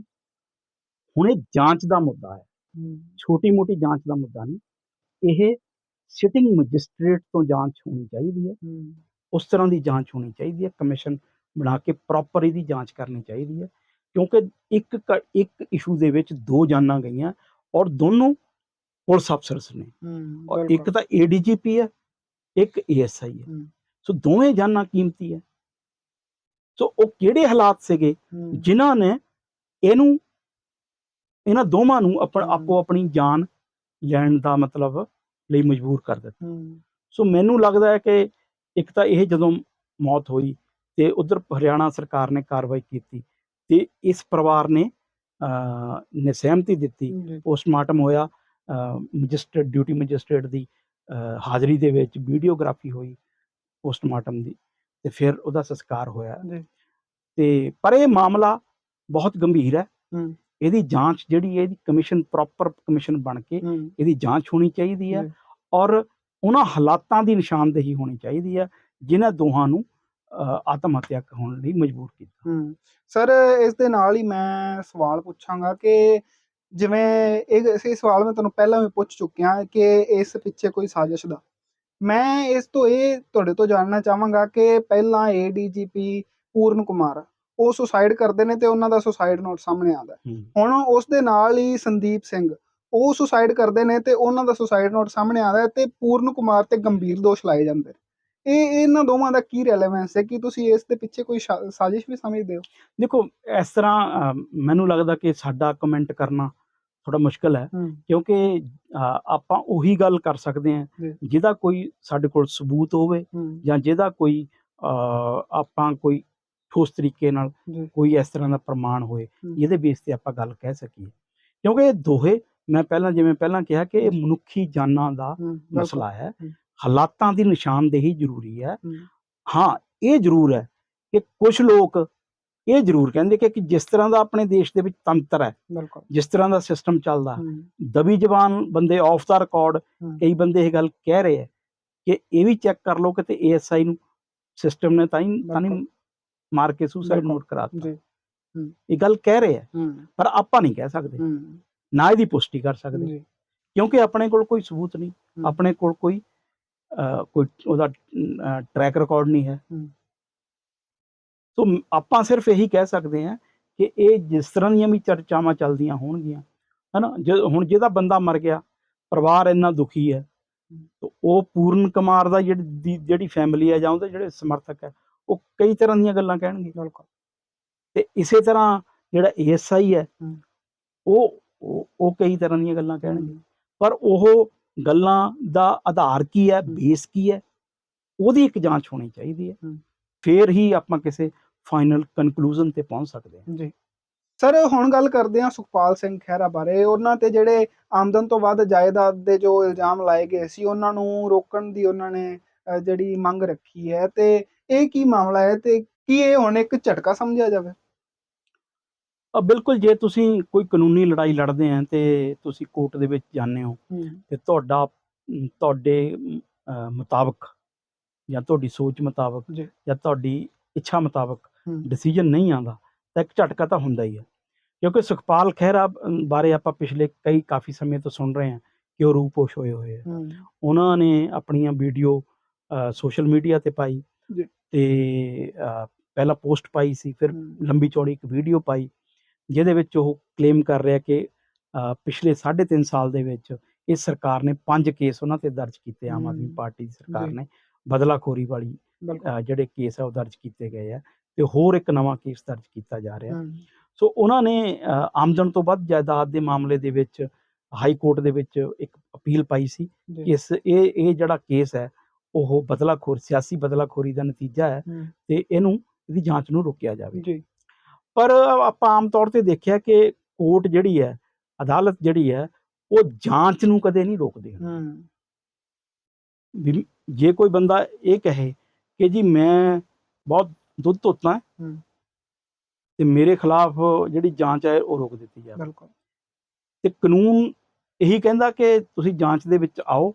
ਹੁਣ ਇਹ ਜਾਂਚ ਦਾ ਮੁੱਦਾ ਹੈ। ਹੂੰ। ਛੋਟੀ ਮੋਟੀ ਜਾਂਚ ਦਾ ਮੁੱਦਾ ਨਹੀਂ। ਇਹ ਸਿਟਿੰਗ ਮੈਜਿਸਟ੍ਰੇਟ ਤੋਂ ਜਾਂਚ ਹੋਣੀ ਚਾਹੀਦੀ ਹੈ। ਉਸ ਤਰ੍ਹਾਂ ਦੀ ਜਾਂਚ ਹੋਣੀ ਚਾਹੀਦੀ ਹੈ। ਕਮਿਸ਼ਨ ਬਣਾ ਕੇ ਪ੍ਰੋਪਰ ਇਹਦੀ ਜਾਂਚ ਕਰਨੀ ਚਾਹੀਦੀ ਹੈ। ਕਿਉਂਕਿ ਇੱਕ ਇੱਕ ਇਸ਼ੂ ਦੇ ਵਿੱਚ ਦੋ ਜਾਨਾਂ ਗਈਆਂ ਔਰ ਦੋਨੋਂ ਪੁਲਿਸ ਅਫਸਰਸ ਨੇ। ਔਰ ਇੱਕ। ਤਾਂ ਏਡੀਜੀਪੀ ਹੈ ਇੱਕ ਏਐਸਆਈ ਹੈ। ਹੂੰ। ਸੋ ਦੋਵੇਂ ਜਾਨਾਂ ਕੀਮਤੀ ਹੈ। ਸੋ ਉਹ ਕਿਹੜੇ ਹਾਲਾਤ ਸੀਗੇ ਜਿਨ੍ਹਾਂ ਨੇ ਇਹਨੂੰ ਇਹਨਾਂ ਦੋਵਾਂ ਨੂੰ ਆਪਣ। ਆਪੋ ਆਪਣੀ ਜਾਨ ਲੈਣ ਦਾ ਮਤਲਬ ਲਈ ਮਜਬੂਰ ਕਰ ਦਿੱਤਾ। ਸੋ ਮੈਨੂੰ ਲੱਗਦਾ ਹੈ ਕਿ ਇੱਕ ਤਾਂ ਇਹ ਜਦੋਂ ਮੌਤ ਹੋਈ ਤੇ ਉਧਰ ਹਰਿਆਣਾ ਸਰਕਾਰ ਨੇ ਕਾਰਵਾਈ ਕੀਤੀ ਤੇ ਇਸ ਪਰਿਵਾਰ ਨੇ ਨੇ ਸਹਿਮਤੀ ਦਿੱਤੀ। ਪੋਸਟਮਾਰਟਮ ਹੋਇਆ ਮੈਜਿਸਟਰੇਟ ਡਿਊਟੀ ਮੈਜਿਸਟਰੇਟ ਦੀ ਹਾਜ਼ਰੀ ਦੇ ਵਿੱਚ ਵੀਡੀਓਗ੍ਰਾਫੀ ਹੋਈ ਪੋਸਟਮਾਰਟਮ ਦੀ ਤੇ ਫਿਰ ਉਹਦਾ ਸੰਸਕਾਰ ਹੋਇਆ। ਤੇ ਪਰ ਇਹ ਮਾਮਲਾ ਬਹੁਤ ਗੰਭੀਰ ਹੂੰ। ਇਹਦੀ ਜਾਂਚ ਜਿਹੜੀ ਹੈ ਇਹਦੀ ਕਮਿਸ਼ਨ ਪ੍ਰੋਪਰ ਕਮਿਸ਼ਨ ਬਣ ਕੇ ਇਹਦੀ ਜਾਂਚ ਹੋਣੀ ਚਾਹੀਦੀ ਹੈ। ਔਰ ਉਹਨਾਂ ਹਾਲਾਤਾਂ ਦੀ ਨਿਸ਼ਾਨਦੇਹੀ ਹੋਣੀ ਚਾਹੀਦੀ ਹੈ ਜਿਨ੍ਹਾਂ ਦੋਹਾਂ ਨੂੰ ਆਤਮ ਹੱਤਿਆ ਹੋਣ ਲਈ ਮਜਬੂਰ ਕੀਤਾ। ਹੂੰ। ਸਰ ਇਸ ਦੇ ਨਾਲ ਹੀ ਮੈਂ ਸਵਾਲ ਪੁੱਛਾਂਗਾ ਕਿ ਜਿਵੇਂ ਇਹ ਇਹ ਸਵਾਲ ਮੈਂ ਤੁਹਾਨੂੰ ਪਹਿਲਾਂ ਵੀ ਪੁੱਛ ਚੁੱਕਿਆ ਕਿ ਇਸ ਪਿੱਛੇ ਕੋਈ ਸਾਜ਼ਿਸ਼ ਦਾ। ਮੈਂ ਇਸ ਤੋਂ ਇਹ ਤੁਹਾਡੇ ਤੋਂ ਜਾਣਨਾ ਚਾਹਾਂਗਾ ਕਿ ਪਹਿਲਾਂ ਏਡੀਜੀਪੀ ਪੂਰਨ ਕੁਮਾਰ ਉਹ ਸੁਸਾਈਡ ਕਰਦੇ ਨੇ ਤੇ ਉਹਨਾਂ ਦਾ ਸੁਸਾਈਡ ਨੋਟ ਸਾਹਮਣੇ ਆਉਂਦਾ। ਹੁਣ ਉਸ ਦੇ ਨਾਲ ਹੀ ਸੰਦੀਪ ਸਿੰਘ ਉਹ ਸੁਸਾਈਡ ਕਰਦੇ ਨੇ ਤੇ ਉਹਨਾਂ ਦਾ ਸੁਸਾਈਡ ਨੋਟ ਸਾਹਮਣੇ ਆਉਂਦਾ ਤੇ ਪੂਰਨ ਕੁਮਾਰ ਤੇ ਗੰਭੀਰ ਦੋਸ਼ ਲਾਏ ਜਾਂਦੇ ਇਹ ਇਹਨਾਂ ਦੋਵਾਂ ਦਾ ਕੀ ਰੈਲੇਵੈਂਸ ਹੈ? ਕਿ ਤੁਸੀਂ ਇਸ ਦੇ ਪਿੱਛੇ ਕੋਈ ਸਾਜ਼ਿਸ਼ ਵੀ ਸਮਝਦੇ ਹੋ? ਦੇਖੋ ਇਸ ਤਰ੍ਹਾਂ ਮੈਨੂੰ ਲੱਗਦਾ ਕਿ ਸਾਡਾ ਕਮੈਂਟ ਕਰਨਾ ਥੋੜਾ ਮੁਸ਼ਕਲ ਹੈ ਕਿਉਂਕਿ ਆਪਾਂ ਉਹੀ ਗੱਲ ਕਰ ਸਕਦੇ ਹਾਂ। ਜਿਹਦਾ ਕੋਈ ਸਾਡੇ ਕੋਲ ਸਬੂਤ ਹੋਵੇ ਜਾਂ ਜਿਹਦਾ ਕੋਈ ਆਪਾਂ ਕੋਈ ਠੋਸ ਤਰੀਕੇ ਨਾਲ ਕੋਈ ਇਸ ਤਰ੍ਹਾਂ ਦਾ ਪ੍ਰਮਾਣ ਹੋਏ। ਜਿਹਦੇ ਬੇਸ ਤੇ ਆਪਾਂ ਗੱਲ ਕਹਿ ਸਕੀਏ ਕਿਉਂਕਿ ਇਹ ਦੋਹੇ ਮੈਂ ਪਹਿਲਾਂ ਜਿਵੇਂ ਪਹਿਲਾਂ ਕਿਹਾ ਕਿ ਇਹ ਮਨੁੱਖੀ ਜਾਨਾਂ ਦਾ ਮਸਲਾ ਹੈ। ਹਾਲਾਤਾਂ ਦੀ ਨਿਸ਼ਾਨਦੇਹੀ ਜ਼ਰੂਰੀ ਹੈ। ਹਾਂ ਇਹ ਜ਼ਰੂਰ ਹੈ ਕਿ ਕੁਝ ਲੋਕ ਇਹ ਜ਼ਰੂਰ ਕਹਿੰਦੇ ਕਿ ਜਿਸ ਤਰ੍ਹਾਂ ਦਾ ਆਪਣੇ ਦੇਸ਼ ਦੇ ਵਿੱਚ ਤੰਤਰ ਹੈ ਜਿਸ ਤਰ੍ਹਾਂ ਦਾ ਸਿਸਟਮ ਚੱਲਦਾ ਦਬੀ ਜ਼ਬਾਨ ਬੰਦੇ ਆਫ ਦਾ ਰਿਕਾਰਡ। ਕਈ ਬੰਦੇ ਇਹ ਗੱਲ ਕਹਿ ਰਹੇ ਹੈ ਕਿ ਇਹ ਵੀ ਚੈੱਕ ਕਰ ਲਓ ਕਿ ਤੇ ਏਐਸਆਈ ਨੂੰ ਸਿਸਟਮ ਨੇ ਤਾਂ ਹੀ ਤਾਂ ਨਹੀਂ। ਮਾਰ ਕੇ ਸੁਸਾਈਡ। ਨੋਟ ਕਰਾਤਾ। ਜੀ। ਇਹ ਗੱਲ ਕਹਿ ਰਹੇ ਹਮ, ਪਰ ਆਪਾਂ ਨਹੀਂ ਕਹਿ ਸਕਦੇ। ਨਾ ਇਹਦੀ ਪੁਸ਼ਟੀ ਕਰ ਸਕਦੇ। ਕਿਉਂਕਿ ਆਪਣੇ ਕੋਲ ਕੋਈ ਸਬੂਤ ਨਹੀਂ। ਆਪਣੇ ਕੋਲ ਕੋਈ ਕੋਈ ਉਹਦਾ ਟਰੈਕ ਰਿਕਾਰਡ ਨਹੀਂ ਹੈ। ਸੋ ਆਪਾਂ ਸਿਰਫ ਇਹੀ ਕਹਿ ਸਕਦੇ ਹਾਂ ਕਿ ਇਹ ਜਿਸ ਤਰ੍ਹਾਂ ਦੀਆਂ ਵੀ ਚਰਚਾਵਾਂ ਚੱਲਦੀਆਂ ਹੋਣਗੀਆਂ ਹਨਾ ਜੇ ਹੁਣ ਜਿਹਦਾ ਬੰਦਾ ਮਰ ਗਿਆ ਪਰਿਵਾਰ ਇੰਨਾ ਦੁਖੀ ਹੈ ਤਾਂ ਉਹ ਪੂਰਨ ਕੁਮਾਰ ਦਾ ਜਿਹੜੀ ਫੈਮਿਲੀ ਹੈ ਜਾਂ ਉਹਦੇ ਜਿਹੜੇ ਸਮਰਥਕ ਹੈ ਉਹ ਕਈ ਤਰ੍ਹਾਂ ਦੀਆਂ ਗੱਲਾਂ ਕਹਿਣਗੇ। ਬਿਲਕੁਲ। ਤੇ ਇਸੇ ਤਰ੍ਹਾਂ ਜਿਹੜਾ ਏਐਸਆਈ ਹੈ। ਉਹ ਉਹ- ਕਈ ਤਰ੍ਹਾਂ ਦੀਆਂ ਗੱਲਾਂ ਕਹਿਣਗੇ। ਪਰ ਉਹ ਗੱਲਾਂ ਦਾ ਆਧਾਰ ਕੀ ਹੈ। ਬੇਸ ਕੀ ਹੈ ਉਹਦੀ ਇੱਕ ਜਾਂਚ ਹੋਣੀ ਚਾਹੀਦੀ ਹੈ। ਫਿਰ ਹੀ ਆਪਾਂ ਕਿਸੇ ਫਾਈਨਲ ਕਨਕਲੂਜਨ ਤੇ ਪਹੁੰਚ ਸਕਦੇ ਹਾਂ। ਜੀ। ਸਰ ਹੁਣ ਗੱਲ ਕਰਦੇ ਹਾਂ ਸੁਖਪਾਲ ਸਿੰਘ ਖਹਿਰਾ ਬਾਰੇ। ਉਹਨਾਂ ਤੇ ਜਿਹੜੇ ਆਮਦਨ ਤੋਂ ਵੱਧ ਜਾਇਦਾਦ ਦੇ ਜੋ ਇਲਜ਼ਾਮ ਲਾਏ ਗਏ ਸੀ ਉਹਨਾਂ ਨੂੰ ਰੋਕਣ ਦੀ ਉਹਨਾਂ ਨੇ ਜਿਹੜੀ ਮੰਗ ਰੱਖੀ ਹੈ। ਤੇ ਇਹ ਕੀ ਮਾਮਲਾ ਹੈ ਤੇ ਕੀ ਇਹ ਹੁਣ ਇੱਕ ਝਟਕਾ ਸਮਝਿਆ ਜਾਵੇ ਅ, ਬਿਲਕੁਲ ਜੇ ਤੁਸੀਂ ਕੋਈ ਕਾਨੂੰਨੀ ਲੜਾਈ ਲੜਦੇ ਆ ਤੇ ਤੁਸੀਂ ਕੋਰਟ ਦੇ ਵਿੱਚ ਜਾਂਦੇ ਹੋ ਤੇ ਤੁਹਾਡਾ ਤੁਹਾਡੇ ਮੁਤਾਬਕ ਜਾਂ ਤੁਹਾਡੀ ਸੋਚ ਮੁਤਾਬਕ ਜੀ। ਤੁਹਾਡੀ ਇੱਛਾ ਮੁਤਾਬਕ। ਡਿਸੀਜਨ ਨਹੀਂ ਆਉਂਦਾ ਤਾਂ ਇੱਕ ਝਟਕਾ ਤਾਂ ਹੁੰਦਾ ਹੀ ਹੈ ਕਿਉਂਕਿ ਸੁਖਪਾਲ ਖਹਿਰਾ ਬਾਰੇ ਆਪਾਂ ਪਿਛਲੇ ਕਈ ਕਾਫੀ ਸਮੇਂ ਤੋਂ ਸੁਣ ਰਹੇ ਹਾਂ ਕਿ ਉਹ ਰੂਪੋਸ਼ ਹੋਏ ਹੋਏ ਆ ਉਹਨਾਂ ਨੇ ਆਪਣੀਆਂ ਵੀਡੀਓ ਸੋਸ਼ਲ ਮੀਡੀਆ ਤੇ ਪਾਈ। ਤੇ ਪਹਿਲਾਂ ਪੋਸਟ ਪਾਈ ਸੀ ਫਿਰ ਲੰਬੀ ਚੌੜੀ ਇੱਕ ਵੀਡੀਓ ਪਾਈ ਜਿਹਦੇ ਵਿੱਚ ਉਹ ਕਲੇਮ ਕਰ ਰਿਹਾ ਕਿ ਪਿਛਲੇ 3.5 ਸਾਲ ਦੇ ਵਿੱਚ ਇਸ ਸਰਕਾਰ ਨੇ ਪੰਜ ਕੇਸ ਉਹਨਾਂ ਤੇ ਦਰਜ ਕੀਤੇ ਆਮ ਆਦਮੀ ਪਾਰਟੀ ਦੀ ਸਰਕਾਰ। ਨੇ ਬਦਲਾਖੋਰੀ ਵਾਲੀ ਜਿਹੜੇ ਕੇਸ ਆ ਉਹ ਦਰਜ ਕੀਤੇ ਗਏ ਆ ਤੇ ਹੋਰ ਇੱਕ ਨਵਾਂ ਕੇਸ ਦਰਜ ਕੀਤਾ ਜਾ ਰਿਹਾ। ਸੋ ਉਹਨਾਂ ਨੇ ਆਮਦਨ ਤੋਂ ਵੱਧ ਜਾਇਦਾਦ ਦੇ ਮਾਮਲੇ ਦੇ ਵਿੱਚ ਹਾਈ ਕੋਰਟ ਦੇ ਵਿੱਚ ਇੱਕ ਅਪੀਲ ਪਾਈ ਸੀ ਕਿ ਇਸ ਇਹ ਇਹ ਜਿਹੜਾ ਕੇਸ ਹੈ ਉਹ ਬਦਲਾਖੋਰ ਸਿਆਸੀ ਬਦਲਾਖੋਰੀ ਦਾ ਨਤੀਜਾ ਹੈ ਤੇ ਇਹਨੂੰ ਇਹਦੀ ਜਾਂਚ ਨੂੰ ਰੋਕਿਆ ਜਾਵੇ। ਜੀ। ਪਰ ਆਪਾਂ ਆਮ ਤੌਰ ਤੇ ਦੇਖਿਆ ਕਿ ਕੋਰਟ ਜਿਹੜੀ ਹੈ ਅਦਾਲਤ ਜਿਹੜੀ ਹੈ ਉਹ ਜਾਂਚ ਨੂੰ ਕਦੇ ਨਹੀਂ ਰੋਕਦੇ। ਵੀ ਜੇ ਕੋਈ ਬੰਦਾ ਇਹ ਕਹੇ ਕਿ ਜੀ ਮੈਂ ਬਹੁਤ ਦੁੱਧ ਧੋਤਾ ਹੈ। ਤੇ ਮੇਰੇ ਖਿਲਾਫ ਜਿਹੜੀ ਜਾਂਚ ਹੈ ਉਹ ਰੋਕ ਦਿੱਤੀ ਜਾਵੇ। ਬਿਲਕੁਲ। ਤੇ ਕਾਨੂੰਨ ਇਹੀ ਕਹਿੰਦਾ ਕਿ ਤੁਸੀਂ ਜਾਂਚ ਦੇ ਵਿੱਚ ਆਓ।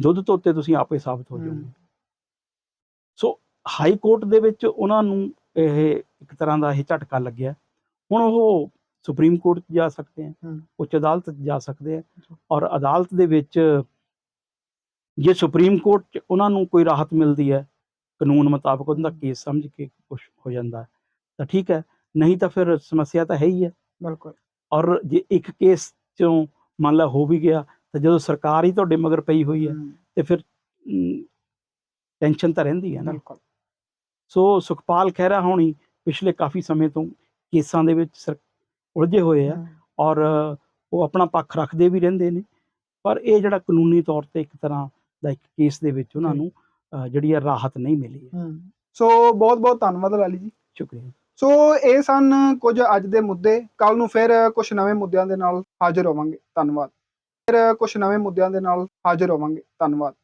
ਦੁੱਧ ਧੋਤੇ ਤੁਸੀਂ ਆਪੇ ਸਾਬਤ ਹੋ। ਜਾਓਗੇ। ਸੋ ਹਾਈ ਕੋਰਟ ਦੇ ਵਿੱਚ ਉਹਨਾਂ ਨੂੰ ਇਹ ਇੱਕ ਤਰ੍ਹਾਂ ਦਾ ਇਹ ਝਟਕਾ ਲੱਗਿਆ। ਹੁਣ ਉਹ ਸੁਪਰੀਮ ਕੋਰਟ ਜਾ ਸਕਦੇ ਆ। ਉੱਚ ਅਦਾਲਤ ਜਾ ਸਕਦੇ ਆ ਔਰ ਅਦਾਲਤ ਦੇ ਵਿੱਚ ਜੇ ਸੁਪਰੀਮ ਕੋਰਟ 'ਚ ਉਹਨਾਂ ਨੂੰ ਕੋਈ ਰਾਹਤ ਮਿਲਦੀ ਹੈ ਕਾਨੂੰਨ ਮੁਤਾਬਕ ਉਹਨਾਂ ਦਾ ਕੇਸ ਸਮਝ ਕੇ ਕੁਝ ਹੋ ਜਾਂਦਾ ਤਾਂ ਠੀਕ ਹੈ। ਨਹੀਂ ਤਾਂ ਫਿਰ ਸਮੱਸਿਆ ਤਾਂ ਹੈ ਹੀ ਹੈ। ਬਿਲਕੁਲ। ਔਰ ਜੇ ਇੱਕ ਕੇਸ ਚੋਂ ਮੰਨ ਲਾ ਹੋ ਵੀ ਗਿਆ ਤਾਂ ਜਦੋਂ ਸਰਕਾਰ ਹੀ ਤੁਹਾਡੇ ਮਗਰ ਪਈ ਹੋਈ ਹੈ ਤੇ ਫਿਰ ਟੈਨਸ਼ਨ ਤਾਂ ਰਹਿੰਦੀ ਹੈ ਨਾ। ਬਿਲਕੁਲ। ਸੋ ਸੁਖਪਾਲ ਖਹਿਰਾ ਹੋਣੀ ਪਿਛਲੇ ਕਾਫੀ ਸਮੇਂ ਤੋਂ ਕੇਸਾਂ ਦੇ ਵਿੱਚ ਸਰ- ਉਲਝੇ ਹੋਏ ਆ ਔਰ ਉਹ ਆਪਣਾ ਪੱਖ ਰੱਖਦੇ ਵੀ ਰਹਿੰਦੇ ਨੇ। ਪਰ ਇਹ ਜਿਹੜਾ ਕਾਨੂੰਨੀ ਤੌਰ ਤੇ ਇੱਕ ਤਰ੍ਹਾਂ ਦਾ ਇੱਕ ਕੇਸ ਦੇ ਵਿੱਚ ਉਹਨਾਂ ਨੂੰ ਜਿਹੜੀ ਹੈ ਰਾਹਤ ਨਹੀਂ ਮਿਲੀ ਹੈ। ਸੋ ਬਹੁਤ ਬਹੁਤ ਧੰਨਵਾਦ ਲਾਲੀ ਜੀ। ਸ਼ੁਕਰੀਆ। ਸੋ ਇਹ ਸਨ ਕੁਝ ਅੱਜ ਦੇ ਮੁੱਦੇ। ਕੱਲ ਨੂੰ ਫਿਰ ਕੁਝ ਨਵੇਂ ਮੁੱਦਿਆਂ ਦੇ ਨਾਲ ਹਾਜ਼ਰ ਹੋਵਾਂਗੇ। ਧੰਨਵਾਦ। ਫਿਰ ਕੁਝ ਨਵੇਂ ਮੁੱਦਿਆਂ ਦੇ ਨਾਲ ਹਾਜ਼ਰ ਹੋਵਾਂਗੇ। ਧੰਨਵਾਦ।